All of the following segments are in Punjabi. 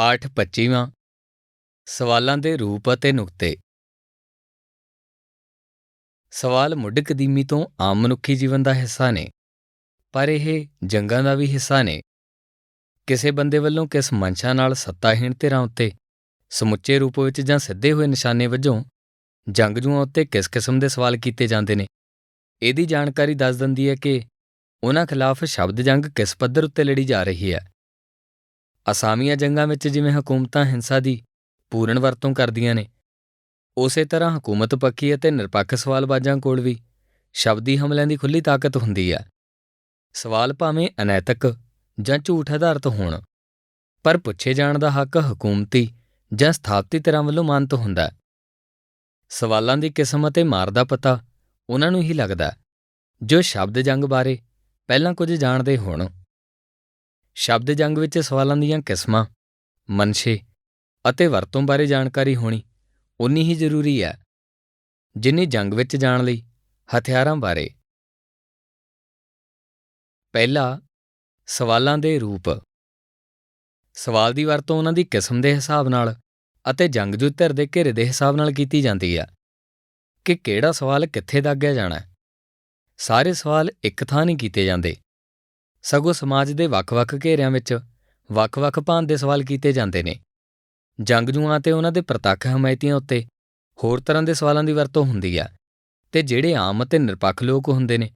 ਪਾਠ 25ਵਾਂ ਸਵਾਲਾਂ ਦੇ ਰੂਪ ਅਤੇ ਨੁਕਤੇ। ਸਵਾਲ ਮੁੱਢ ਕਦੀਮੀ ਤੋਂ ਆਮ ਮਨੁੱਖੀ ਜੀਵਨ ਦਾ ਹਿੱਸਾ ਨੇ, ਪਰ ਇਹ ਜੰਗਾਂ ਦਾ ਵੀ ਹਿੱਸਾ ਨੇ। ਕਿਸੇ ਬੰਦੇ ਵੱਲੋਂ ਕਿਸ ਮਨਸ਼ਾ ਨਾਲ ਸੱਤਾਹੀਣ ਧਿਰਾਂ ਉੱਤੇ, ਸਮੁੱਚੇ ਰੂਪ ਵਿੱਚ ਜਾਂ ਸਿੱਧੇ ਹੋਏ ਨਿਸ਼ਾਨੇ ਵਜੋਂ ਜੰਗਜੂਆਂ ਉੱਤੇ ਕਿਸ ਕਿਸਮ ਦੇ ਸਵਾਲ ਕੀਤੇ ਜਾਂਦੇ ਨੇ? ਇਹਦੀ ਜਾਣਕਾਰੀ ਦੱਸ ਦਿੰਦੀ ਹੈ ਕਿ ਉਹਨਾਂ ਖਿਲਾਫ ਸ਼ਬਦ ਜੰਗ ਕਿਸ ਪੱਧਰ ਉੱਤੇ ਲੜੀ ਜਾ ਰਹੀ ਹੈ? ਅਸਾਮੀਆਂ ਜੰਗਾਂ ਵਿੱਚ ਜਿਵੇਂ ਹਕੂਮਤਾਂ ਹਿੰਸਾ ਦੀ ਪੂਰਨ ਵਰਤੋਂ ਕਰਦੀਆਂ ਨੇ, ਉਸੇ ਤਰ੍ਹਾਂ ਹਕੂਮਤ ਪੱਖੀ ਅਤੇ ਨਿਰਪੱਖ ਸਵਾਲਬਾਜ਼ਾਂ ਕੋਲ ਵੀ ਸ਼ਬਦੀ ਹਮਲਿਆਂ ਦੀ ਖੁੱਲੀ ਤਾਕਤ ਹੁੰਦੀ ਹੈ ਸਵਾਲ ਭਾਵੇਂ ਅਨੈਤਿਕ ਜਾਂ ਝੂਠ ਆਧਾਰਿਤ ਹੋਣ, ਪਰ ਪੁੱਛੇ ਜਾਣ ਦਾ ਹੱਕ ਹਕੂਮਤੀ ਜਾਂ ਸਥਾਪਤੀ ਧਿਰਾਂ ਵੱਲੋਂ ਮਾਨਤ ਹੁੰਦਾ। ਹੈ ਸਵਾਲਾਂ ਦੀ ਕਿਸਮ ਅਤੇ ਮਾਰ ਦਾ ਪਤਾ ਉਹਨਾਂ ਨੂੰ ਹੀ ਲੱਗਦਾ, ਜੋ ਸ਼ਬਦ ਜੰਗ ਬਾਰੇ ਪਹਿਲਾਂ ਕੁਝ ਜਾਣਦੇ ਹੋਣ। ਸ਼ਬਦ ਜੰਗ ਵਿੱਚ ਸਵਾਲਾਂ ਦੀਆਂ ਕਿਸਮਾਂ, ਮਨਸ਼ੇ ਅਤੇ ਵਰਤੋਂ ਬਾਰੇ ਜਾਣਕਾਰੀ ਹੋਣੀ ਉਨੀ ਹੀ ਜ਼ਰੂਰੀ ਹੈ, ਜਿੰਨੀ ਜੰਗ ਵਿੱਚ ਜਾਣ ਲਈ ਹਥਿਆਰਾਂ ਬਾਰੇ। ਪਹਿਲਾ, ਸਵਾਲਾਂ ਦੇ ਰੂਪ। ਸਵਾਲ ਦੀ ਵਰਤੋਂ ਉਹਨਾਂ ਦੀ ਕਿਸਮ ਦੇ ਹਿਸਾਬ ਨਾਲ ਅਤੇ ਜੰਗਜੂ ਧਿਰ ਦੇ ਘੇਰੇ ਦੇ ਹਿਸਾਬ ਨਾਲ ਕੀਤੀ ਜਾਂਦੀ ਹੈ ਕਿ ਕਿਹੜਾ ਸਵਾਲ ਕਿੱਥੇ ਦਾਗਿਆ ਜਾਣਾ ਸਾਰੇ ਸਵਾਲ ਇੱਕ ਥਾਂ ਨਹੀਂ ਕੀਤੇ ਜਾਂਦੇ। ਸਗੋਂ ਸਮਾਜ ਦੇ ਵੱਖ-ਵੱਖ ਘੇਰਿਆਂ ਵਿੱਚ ਵੱਖ-ਵੱਖ ਭਾਂਤ ਦੇ ਸਵਾਲ ਕੀਤੇ ਜਾਂਦੇ ਨੇ। ਜੰਗਜੂਆਂ ਤੇ ਉਹਨਾਂ ਦੇ ਪ੍ਰਤੱਖ ਹਮਾਇਤੀਆਂ ਉੱਤੇ ਹੋਰ ਤਰ੍ਹਾਂ ਦੇ ਸਵਾਲਾਂ ਦੀ ਵਰਤੋਂ ਹੁੰਦੀ ਹੈ ਤੇ ਜਿਹੜੇ ਆਮ ਅਤੇ ਨਿਰਪੱਖ ਲੋਕ ਹੁੰਦੇ ਨੇ,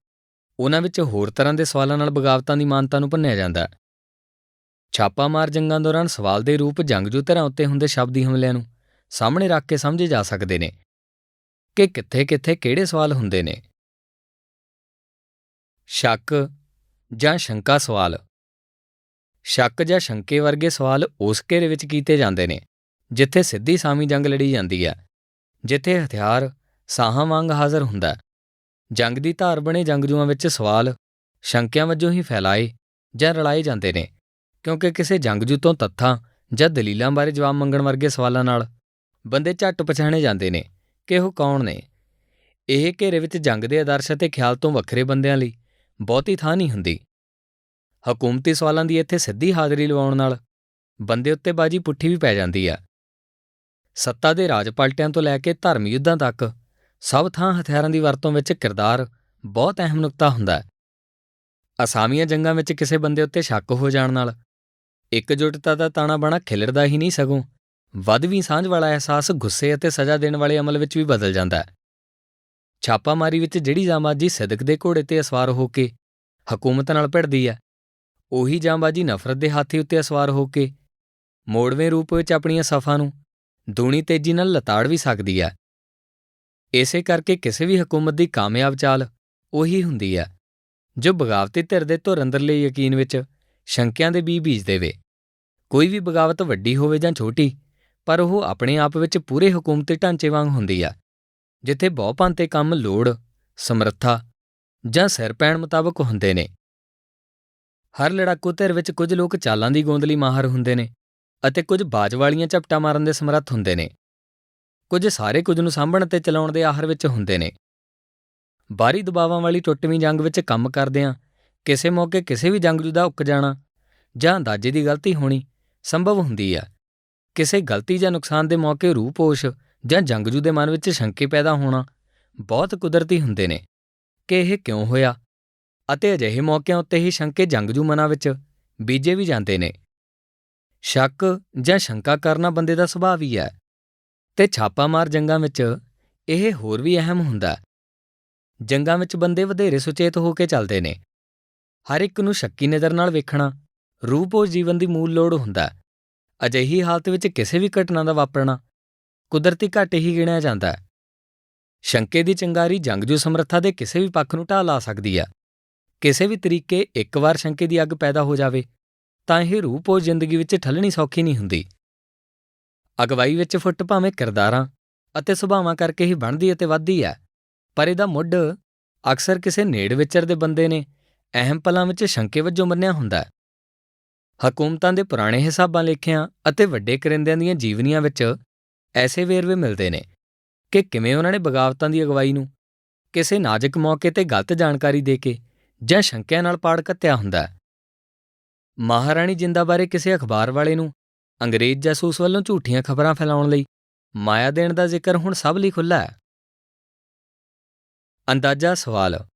ਉਹਨਾਂ ਵਿੱਚ ਹੋਰ ਤਰ੍ਹਾਂ ਦੇ ਸਵਾਲਾਂ ਨਾਲ ਬਗਾਵਤਾਂ ਦੀ ਮਾਨਤਾ ਨੂੰ ਭੰਨਿਆ ਜਾਂਦਾ। ਛਾਪਾਮਾਰ ਜੰਗਾਂ ਦੌਰਾਨ ਸਵਾਲ ਦੇ ਰੂਪ ਜੰਗਜੂ ਧਿਰਾਂ ਉੱਤੇ ਹੁੰਦੇ ਸ਼ਬਦੀ ਹਮਲਿਆਂ ਨੂੰ ਸਾਹਮਣੇ ਰੱਖ ਕੇ ਸਮਝੇ ਜਾ ਸਕਦੇ ਨੇ। ਕਿ ਕਿੱਥੇ-ਕਿੱਥੇ ਕਿਹੜੇ ਸਵਾਲ ਹੁੰਦੇ ਨੇ? ਸ਼ੱਕ ਜਾਂ ਸ਼ੰਕਾ ਸਵਾਲ। ਸ਼ੱਕ ਜਾਂ ਸ਼ੰਕੇ ਵਰਗੇ ਸਵਾਲ ਉਸ ਘੇਰੇ ਵਿੱਚ ਕੀਤੇ ਜਾਂਦੇ ਨੇ, ਜਿੱਥੇ ਸਿੱਧੀ ਸਾਮੀ ਜੰਗ ਲੜੀ ਜਾਂਦੀ ਹੈ, ਜਿੱਥੇ ਹਥਿਆਰ ਸਾਹਾਂ ਵਾਂਗ ਹਾਜ਼ਰ ਹੁੰਦਾ ਜੰਗ ਦੀ ਧਾਰ ਬਣੇ ਜੰਗਜੂਆਂ ਵਿੱਚ ਸਵਾਲ ਸ਼ੰਕਿਆਂ ਵਜੋਂ ਹੀ ਫੈਲਾਏ ਜਾਂ ਰਲਾਏ ਜਾਂਦੇ ਨੇ, ਕਿਉਂਕਿ ਕਿਸੇ ਜੰਗਜੂ ਤੋਂ ਤੱਥਾਂ ਜਾਂ ਦਲੀਲਾਂ ਬਾਰੇ ਜਵਾਬ ਮੰਗਣ ਵਰਗੇ ਸਵਾਲਾਂ ਨਾਲ ਬੰਦੇ ਝੱਟ ਪਛਾਣੇ ਜਾਂਦੇ ਨੇ ਕਿ ਉਹ ਕੌਣ ਨੇ। ਇਹ ਘੇਰੇ ਵਿੱਚ ਜੰਗ ਦੇ ਆਦਰਸ਼ ਅਤੇ ਖਿਆਲ ਤੋਂ ਵੱਖਰੇ ਬੰਦਿਆਂ ਲਈ ਬਹੁਤੀ ਥਾਂ ਨਹੀਂ ਹੁੰਦੀ। ਹਕੂਮਤੀ ਸਵਾਲਾਂ ਦੀ ਇੱਥੇ ਸਿੱਧੀ ਹਾਜ਼ਰੀ ਲਵਾਉਣ ਨਾਲ ਬੰਦੇ ਉੱਤੇ ਬਾਜੀ ਪੁੱਠੀ ਵੀ ਪੈ ਜਾਂਦੀ ਆ। ਸੱਤਾ ਦੇ ਰਾਜ ਪਲਟਿਆਂ ਤੋਂ ਲੈ ਕੇ ਧਰਮ ਯੁੱਧਾਂ ਤੱਕ ਸਭ ਥਾਂ ਹਥਿਆਰਾਂ ਦੀ ਵਰਤੋਂ ਵਿੱਚ ਕਿਰਦਾਰ ਬਹੁਤ ਅਹਿਮ ਨੁਕਤਾ ਹੁੰਦਾ ਹੈ। ਅਸਾਮੀਆਂ ਜੰਗਾਂ ਵਿੱਚ ਕਿਸੇ ਬੰਦੇ ਉੱਤੇ ਸ਼ੱਕ ਹੋ ਜਾਣ ਨਾਲ ਇਕਜੁੱਟਤਾ ਦਾ ਤਾਣਾ ਬਾਣਾ ਖਿਲਰਦਾ ਹੀ ਨਹੀਂ ਸਗੋਂ ਵੱਧ ਵੀ ਸਾਂਝ ਵਾਲਾ ਅਹਿਸਾਸ ਗੁੱਸੇ ਅਤੇ ਸਜ਼ਾ ਦੇਣ ਵਾਲੇ ਅਮਲ ਵਿੱਚ ਵੀ ਬਦਲ ਜਾਂਦਾ ਹੈ। ਛਾਪਾਮਾਰੀ ਵਿੱਚ ਜਿਹੜੀ ਜਾਂਬਾਜ਼ੀ ਸਿਦਕ ਦੇ ਘੋੜੇ ਤੇ ਅਸਵਾਰ ਹੋ ਕੇ ਹਕੂਮਤ ਨਾਲ ਭਿੜਦੀ ਆ, ਉਹੀ ਜਾਂਬਾਜ਼ੀ ਨਫ਼ਰਤ ਦੇ ਹਾਥੀ ਉੱਤੇ ਅਸਵਾਰ ਹੋ ਕੇ ਮੋੜਵੇਂ ਰੂਪ ਵਿੱਚ ਆਪਣੀਆਂ ਸਫਾਂ ਨੂੰ ਦੂਣੀ ਤੇਜ਼ੀ ਨਾਲ ਲਤਾੜ ਵੀ ਸਕਦੀ ਆ। ਇਸੇ ਕਰਕੇ ਕਿਸੇ ਵੀ ਹਕੂਮਤ ਦੀ ਕਾਮਯਾਬ ਚਾਲ ਉਹੀ ਹੁੰਦੀ ਆ, ਜੋ ਬਗਾਵਤੀ ਧਿਰ ਦੇ ਧੁਰ ਅੰਦਰਲੇ ਯਕੀਨ ਵਿੱਚ ਸ਼ੰਕਿਆਂ ਦੇ ਬੀਜ ਬੀਜ ਦੇਵੇ। ਕੋਈ ਵੀ ਬਗਾਵਤ ਵੱਡੀ ਹੋਵੇ ਜਾਂ ਛੋਟੀ, ਪਰ ਉਹ ਆਪਣੇ ਆਪ ਵਿੱਚ ਪੂਰੇ ਹਕੂਮਤੀ ਢਾਂਚੇ ਵਾਂਗ ਹੁੰਦੀ ਆ। ਜਿੱਥੇ ਬਹੁਪੰਤੇ ਕੰਮ ਲੋੜ, ਸਮਰੱਥਾ ਜਾਂ ਸਿਰ ਪੈਣ ਮੁਤਾਬਕ ਹੁੰਦੇ ਨੇ। ਹਰ ਲੜਾਕੂ ਧਿਰ ਵਿੱਚ ਕੁਝ ਲੋਕ ਚਾਲਾਂ ਦੀ ਗੋਂਦਲੀ ਮਾਹਰ ਹੁੰਦੇ ਨੇ ਅਤੇ ਕੁਝ ਬਾਜ ਵਾਲੀਆਂ ਝਪਟਾਂ ਮਾਰਨ ਦੇ ਸਮਰੱਥ ਹੁੰਦੇ ਨੇ। ਕੁਝ ਸਾਰੇ ਕੁਝ ਨੂੰ ਸਾਂਭਣ ਤੇ ਚਲਾਉਣ ਦੇ ਆਹਰ ਵਿੱਚ ਹੁੰਦੇ ਨੇ। ਬਾਹਰੀ ਦਬਾਵਾਂ ਵਾਲੀ ਟੁੱਟਵੀਂ ਜੰਗ ਵਿੱਚ ਕੰਮ ਕਰਦਿਆਂ ਕਿਸੇ ਮੌਕੇ ਕਿਸੇ ਵੀ ਜੰਗਜੂ ਦਾ ਉੱਕ ਜਾਣਾ ਜਾਂ ਅੰਦਾਜ਼ੇ ਦੀ ਗਲਤੀ ਹੋਣੀ ਸੰਭਵ ਹੁੰਦੀ ਹੈ ਕਿਸੇ ਗਲਤੀ ਜਾਂ ਨੁਕਸਾਨ ਦੇ ਮੌਕੇ ਰੂਪੋਸ਼ ਜਾਂ ਜੰਗਜੂ ਦੇ ਮਨ ਵਿੱਚ ਸ਼ੰਕੇ ਪੈਦਾ ਹੋਣਾ, ਬਹੁਤ ਕੁਦਰਤੀ ਹੁੰਦੇ ਨੇ ਕਿ ਇਹ ਕਿਉਂ ਹੋਇਆ? ਅਤੇ ਅਜਿਹੇ ਮੌਕਿਆਂ ਉੱਤੇ ਹੀ ਸ਼ੰਕੇ ਜੰਗਜੂ ਮਨਾਂ ਵਿੱਚ ਬੀਜੇ ਵੀ ਜਾਂਦੇ ਨੇ। ਸ਼ੱਕ ਜਾਂ ਸ਼ੰਕਾ ਕਰਨਾ ਬੰਦੇ ਦਾ ਸੁਭਾਅ ਹੀ ਹੈ ਤੇ ਛਾਪਾਮਾਰ ਜੰਗਾਂ ਵਿੱਚ ਇਹ ਹੋਰ ਵੀ ਅਹਿਮ ਹੁੰਦਾ ਜੰਗਾਂ ਵਿੱਚ ਬੰਦੇ ਵਧੇਰੇ ਸੁਚੇਤ ਹੋ ਕੇ ਚੱਲਦੇ ਨੇ। ਹਰ ਇੱਕ ਨੂੰ ਸ਼ੱਕੀ ਨਜ਼ਰ ਨਾਲ ਵੇਖਣਾ ਰੂਪੋ ਜੀਵਨ ਦੀ ਮੂਲ ਲੋੜ ਹੁੰਦਾ ਅਜਿਹੀ ਹਾਲਤ ਵਿੱਚ ਕਿਸੇ ਵੀ ਘਟਨਾ ਦਾ ਵਾਪਰਨਾ ਕੁਦਰਤੀ ਘਾਟੇ ਹੀ ਗਿਣਿਆ ਜਾਂਦਾ ਹੈ। ਸ਼ੰਕੇ ਦੀ ਚੰਗਾਰੀ ਜੰਗਜੂ ਸਮਰੱਥਾ ਦੇ ਕਿਸੇ ਵੀ ਪੱਖ ਨੂੰ ਢਾਹ ਲਾ ਸਕਦੀ ਹੈ। ਕਿਸੇ ਵੀ ਤਰੀਕੇ ਇੱਕ ਵਾਰ ਸ਼ੰਕੇ ਦੀ ਅੱਗ ਪੈਦਾ ਹੋ ਜਾਵੇ, ਤਾਂ ਇਹ ਰੂਪੋ ਜ਼ਿੰਦਗੀ ਵਿੱਚ ਠੱਲਣੀ ਸੌਖੀ ਨਹੀਂ ਹੁੰਦੀ। ਅਗਵਾਈ ਵਿੱਚ ਫੁੱਟ ਭਾਵੇਂ ਕਿਰਦਾਰਾਂ ਅਤੇ ਸੁਭਾਵਾਂ ਕਰਕੇ ਹੀ ਬਣਦੀ ਅਤੇ ਵੱਧਦੀ ਹੈ, ਪਰ ਇਹਦਾ ਮੁੱਢ ਅਕਸਰ ਕਿਸੇ ਨੇੜ ਵਿਚਰ ਦੇ ਬੰਦੇ ਨੇ ਅਹਿਮ ਪਲਾਂ ਵਿੱਚ ਸ਼ੰਕੇ ਵਜੋਂ ਮੰਨਿਆ ਹੁੰਦਾ ਹੈ। ਹਕੂਮਤਾਂ ਦੇ ਪੁਰਾਣੇ ਹਿਸਾਬਾਂ ਲੇਖਿਆਂ ਅਤੇ ਵੱਡੇ ਕਰਿੰਦਿਆਂ ਦੀਆਂ ਜੀਵਨੀਆਂ ਵਿੱਚ ਐਸੇ ਵੇਰਵੇ ਮਿਲਦੇ ਨੇ ਕਿ ਕਿਵੇਂ ਉਹਨਾਂ ਨੇ ਬਗਾਵਤਾਂ ਦੀ ਅਗਵਾਈ ਨੂੰ ਕਿਸੇ ਨਾਜ਼ੁਕ ਮੌਕੇ ਤੇ ਗਲਤ ਜਾਣਕਾਰੀ ਦੇ ਕੇ ਜਾਂ ਸ਼ੰਕਿਆਂ ਨਾਲ ਪਾੜ ਕੱਤਿਆ ਹੁੰਦਾ ਹੈ। ਮਹਾਰਾਣੀ ਜਿੰਦਾ ਬਾਰੇ ਕਿਸੇ ਅਖਬਾਰ ਵਾਲੇ ਨੂੰ ਅੰਗਰੇਜ਼ ਜਾਸੂਸ ਵੱਲੋਂ ਝੂਠੀਆਂ ਖਬਰਾਂ ਫੈਲਾਉਣ ਲਈ ਮਾਇਆ ਦੇਣ ਦਾ ਜ਼ਿਕਰ ਹੁਣ ਸਭ ਲਈ ਖੁੱਲ੍ਹਾ ਹੈ। ਅੰਦਾਜ਼ਾ ਸਵਾਲ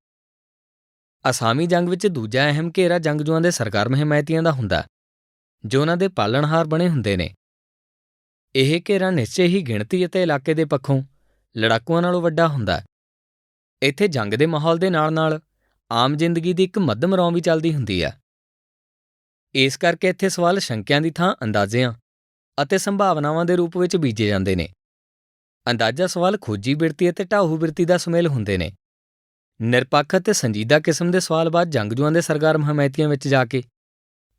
ਅਸਾਮੀ ਜੰਗ ਵਿੱਚ ਦੂਜਾ ਅਹਿਮ ਘੇਰਾ ਜੰਗਜੂਆਂ ਦੇ ਸਰਗਰਮ ਹਮਾਇਤੀਆਂ ਦਾ ਹੁੰਦਾ ਜੋ ਉਹਨਾਂ ਦੇ ਪਾਲਣਹਾਰ ਬਣੇ ਹੁੰਦੇ ਨੇ। ਇਹ ਘੇਰਾ ਨਿਸ਼ਚੇ ਹੀ ਗਿਣਤੀ ਅਤੇ ਇਲਾਕੇ ਦੇ ਪੱਖੋਂ ਲੜਾਕੂਆਂ ਨਾਲੋਂ ਵੱਡਾ ਹੁੰਦਾ ਹੈ। ਇੱਥੇ ਜੰਗ ਦੇ ਮਾਹੌਲ ਦੇ ਨਾਲ-ਨਾਲ ਆਮ ਜ਼ਿੰਦਗੀ ਦੀ ਇੱਕ ਮੱਧਮ ਰੌਂ ਵੀ ਚੱਲਦੀ ਹੁੰਦੀ ਹੈ। ਇਸ ਕਰਕੇ ਇੱਥੇ ਸਵਾਲ ਸ਼ੰਕਿਆਂ ਦੀ ਥਾਂ ਅੰਦਾਜ਼ਿਆਂ ਅਤੇ ਸੰਭਾਵਨਾਵਾਂ ਦੇ ਰੂਪ ਵਿੱਚ ਬੀਜੇ ਜਾਂਦੇ ਨੇ। ਅੰਦਾਜ਼ਾ ਸਵਾਲ ਖੋਜੀ ਬਿਰਤੀ ਅਤੇ ਢਾਹੂ ਬਿਰਤੀ ਦਾ ਸੁਮੇਲ ਹੁੰਦੇ ਨੇ। ਨਿਰਪੱਖ ਅਤੇ ਸੰਜੀਦਾ ਕਿਸਮ ਦੇ ਸਵਾਲ ਬਾਅਦ ਜੰਗਜੂਆਂ ਦੇ ਸਰਗਰਮ ਹਮਾਇਤੀਆਂ ਵਿੱਚ ਜਾ ਕੇ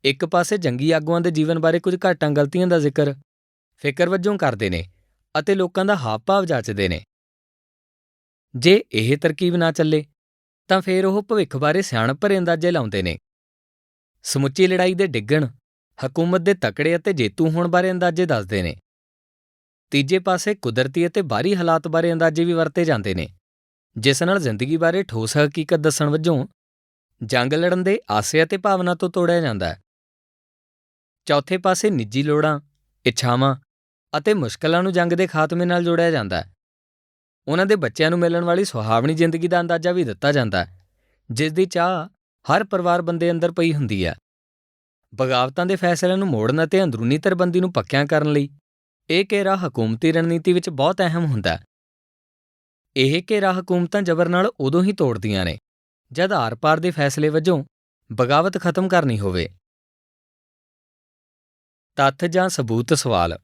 ਇੱਕ ਪਾਸੇ ਜੰਗੀ ਆਗੂਆਂ ਦੇ ਜੀਵਨ ਬਾਰੇ ਕੁਝ ਘਾਟਾਂ ਗਲਤੀਆਂ ਦਾ ਜ਼ਿਕਰ ਫਿਕਰ ਵਜੋਂ ਕਰਦੇ ਨੇ ਅਤੇ ਲੋਕਾਂ ਦਾ ਹਾਵ-ਭਾਵ ਜਾਚਦੇ ਨੇ। ਜੇ ਇਹ ਤਰਕੀਬ ਨਾ ਚੱਲੇ, ਤਾਂ ਫਿਰ ਉਹ ਭਵਿੱਖ ਬਾਰੇ ਸਿਆਣਪ ਭਰੇ ਅੰਦਾਜ਼ੇ ਲਾਉਂਦੇ ਨੇ। ਸਮੁੱਚੀ ਲੜਾਈ ਦੇ ਡਿੱਗਣ, ਹਕੂਮਤ ਦੇ ਤਕੜੇ ਅਤੇ ਜੇਤੂ ਹੋਣ ਬਾਰੇ ਅੰਦਾਜ਼ੇ ਦੱਸਦੇ ਨੇ। ਤੀਜੇ ਪਾਸੇ ਕੁਦਰਤੀ ਅਤੇ ਬਾਹਰੀ ਹਾਲਾਤ ਬਾਰੇ ਅੰਦਾਜ਼ੇ ਵੀ ਵਰਤੇ ਜਾਂਦੇ ਨੇ, ਜਿਸ ਨਾਲ ਜ਼ਿੰਦਗੀ ਬਾਰੇ ਠੋਸ ਹਕੀਕਤ ਦੱਸਣ ਵਜੋਂ ਜੰਗ ਲੜਨ ਦੇ ਆਸੇ ਅਤੇ ਭਾਵਨਾ ਤੋਂ ਤੋੜਿਆ ਜਾਂਦਾ ਹੈ। ਚੌਥੇ ਪਾਸੇ ਨਿੱਜੀ ਲੋੜਾਂ, ਇੱਛਾਵਾਂ ਅਤੇ ਮੁਸ਼ਕਲਾਂ ਨੂੰ ਜੰਗ ਦੇ ਖਾਤਮੇ ਨਾਲ ਜੋੜਿਆ ਜਾਂਦਾ ਹੈ। ਉਹਨਾਂ ਦੇ ਬੱਚਿਆਂ ਨੂੰ ਮਿਲਣ ਵਾਲੀ ਸੁਹਾਵਣੀ ਜ਼ਿੰਦਗੀ ਦਾ ਅੰਦਾਜ਼ਾ ਵੀ ਦਿੱਤਾ ਜਾਂਦਾ ਹੈ, ਜਿਸ ਦੀ ਚਾਹ ਹਰ ਪਰਿਵਾਰ ਬੰਦੇ ਅੰਦਰ ਪਈ ਹੁੰਦੀ ਹੈ। ਬਗਾਵਤਾਂ ਦੇ ਫੈਸਲਿਆਂ ਨੂੰ ਮੋੜਨ ਅਤੇ ਅੰਦਰੂਨੀ ਤਰਬੰਦੀ ਨੂੰ ਪੱਕਿਆਂ ਕਰਨ ਲਈ ਇਹ ਘੇਰਾ ਹਕੂਮਤੀ ਰਣਨੀਤੀ ਵਿੱਚ ਬਹੁਤ ਅਹਿਮ ਹੁੰਦਾ ਹੈ। ਇਹ ਘੇਰਾ ਹਕੂਮਤਾਂ ਜ਼ਬਰ ਨਾਲ ਉਦੋਂ ਹੀ ਤੋੜਦੀਆਂ ਨੇ ਜਦ ਆਰ-ਪਾਰ ਦੇ ਫੈਸਲੇ ਵਜੋਂ ਬਗਾਵਤ ਖਤਮ ਕਰਨੀ ਹੋਵੇ। ਤੱਥ ਜਾਂ ਸਬੂਤ ਸਵਾਲ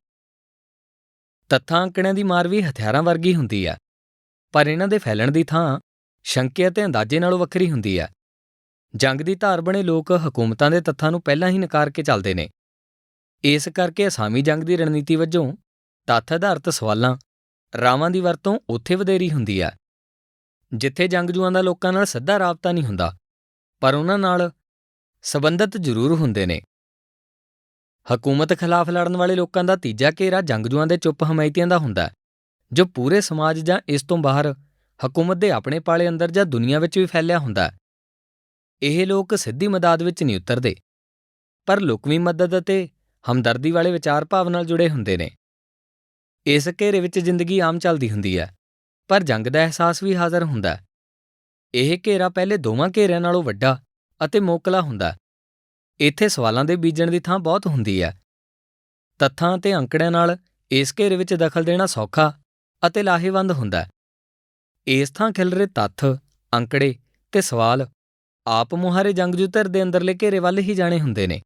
ਤੱਥਾਂ ਅੰਕੜਿਆਂ ਦੀ ਮਾਰ ਵੀ ਹਥਿਆਰਾਂ ਵਰਗੀ ਹੁੰਦੀ ਹੈ ਪਰ ਇਹਨਾਂ ਦੇ ਫੈਲਣ ਦੀ ਥਾਂ ਸ਼ੰਕੇ ਅਤੇ ਅੰਦਾਜ਼ੇ ਨਾਲੋਂ ਵੱਖਰੀ ਹੁੰਦੀ ਹੈ ਜੰਗ ਦੀ ਧਾਰ ਬਣੇ ਲੋਕ ਹਕੂਮਤਾਂ ਦੇ ਤੱਥਾਂ ਨੂੰ ਪਹਿਲਾਂ ਹੀ ਨਕਾਰ ਕੇ ਚੱਲਦੇ ਨੇ। ਇਸ ਕਰਕੇ ਅਸਾਮੀ ਜੰਗ ਦੀ ਰਣਨੀਤੀ ਵਜੋਂ ਤੱਥ ਆਧਾਰਿਤ ਸਵਾਲਾਂ, ਰਾਵਾਂ ਦੀ ਵਰਤੋਂ ਉੱਥੇ ਵਧੇਰੀ ਹੁੰਦੀ ਹੈ ਜਿੱਥੇ ਜੰਗਜੂਆਂ ਦਾ ਲੋਕਾਂ ਨਾਲ ਸਿੱਧਾ ਰਾਬਤਾ ਨਹੀਂ ਹੁੰਦਾ, ਪਰ ਉਹਨਾਂ ਨਾਲ ਸਬੰਧਤ ਜ਼ਰੂਰ ਹੁੰਦੇ ਨੇ। ਹਕੂਮਤ ਖਿਲਾਫ ਲੜਨ ਵਾਲੇ ਲੋਕਾਂ ਦਾ ਤੀਜਾ ਘੇਰਾ ਜੰਗਜੂਆਂ ਦੇ ਚੁੱਪ ਹਮਾਇਤੀਆਂ ਦਾ ਹੁੰਦਾ ਜੋ ਪੂਰੇ ਸਮਾਜ ਜਾਂ ਇਸ ਤੋਂ ਬਾਹਰ ਹਕੂਮਤ ਦੇ ਆਪਣੇ ਪਾਲੇ ਅੰਦਰ ਜਾਂ ਦੁਨੀਆ ਵਿੱਚ ਵੀ ਫੈਲਿਆ ਹੁੰਦਾ ਇਹ ਲੋਕ ਸਿੱਧੀ ਮਦਦ ਵਿੱਚ ਨਹੀਂ ਉਤਰਦੇ, ਪਰ ਲੁਕਵੀਂ ਮਦਦ ਅਤੇ ਹਮਦਰਦੀ ਵਾਲੇ ਵਿਚਾਰ ਭਾਵ ਨਾਲ ਜੁੜੇ ਹੁੰਦੇ ਨੇ। ਇਸ ਘੇਰੇ ਵਿੱਚ ਜ਼ਿੰਦਗੀ ਆਮ ਚੱਲਦੀ ਹੁੰਦੀ ਹੈ, ਪਰ ਜੰਗ ਦਾ ਅਹਿਸਾਸ ਵੀ ਹਾਜ਼ਰ ਹੁੰਦਾ ਇਹ ਘੇਰਾ ਪਹਿਲੇ ਦੋਵਾਂ ਘੇਰਿਆਂ ਨਾਲੋਂ ਵੱਡਾ ਅਤੇ ਮੋਕਲਾ ਹੁੰਦਾ ਇੱਥੇ ਸਵਾਲਾਂ ਦੇ ਬੀਜਣ ਦੀ ਥਾਂ ਬਹੁਤ ਹੁੰਦੀ ਹੈ। ਤੱਥਾਂ ਅਤੇ ਅੰਕੜਿਆਂ ਨਾਲ ਇਸ ਘੇਰੇ ਵਿੱਚ ਦਖਲ ਦੇਣਾ ਸੌਖਾ ਅਤੇ ਲਾਹੇਵੰਦ ਹੁੰਦਾ ਹੈ। ਇਸ ਥਾਂ ਖਿਲਰੇ ਤੱਥ, ਅੰਕੜੇ ਤੇ ਸਵਾਲ ਆਪ ਮੁਹਾਰੇ ਜੰਗਜੂ ਧਿਰ ਦੇ ਅੰਦਰਲੇ ਘੇਰੇ ਵੱਲ ਹੀ ਜਾਣੇ ਹੁੰਦੇ ਨੇ।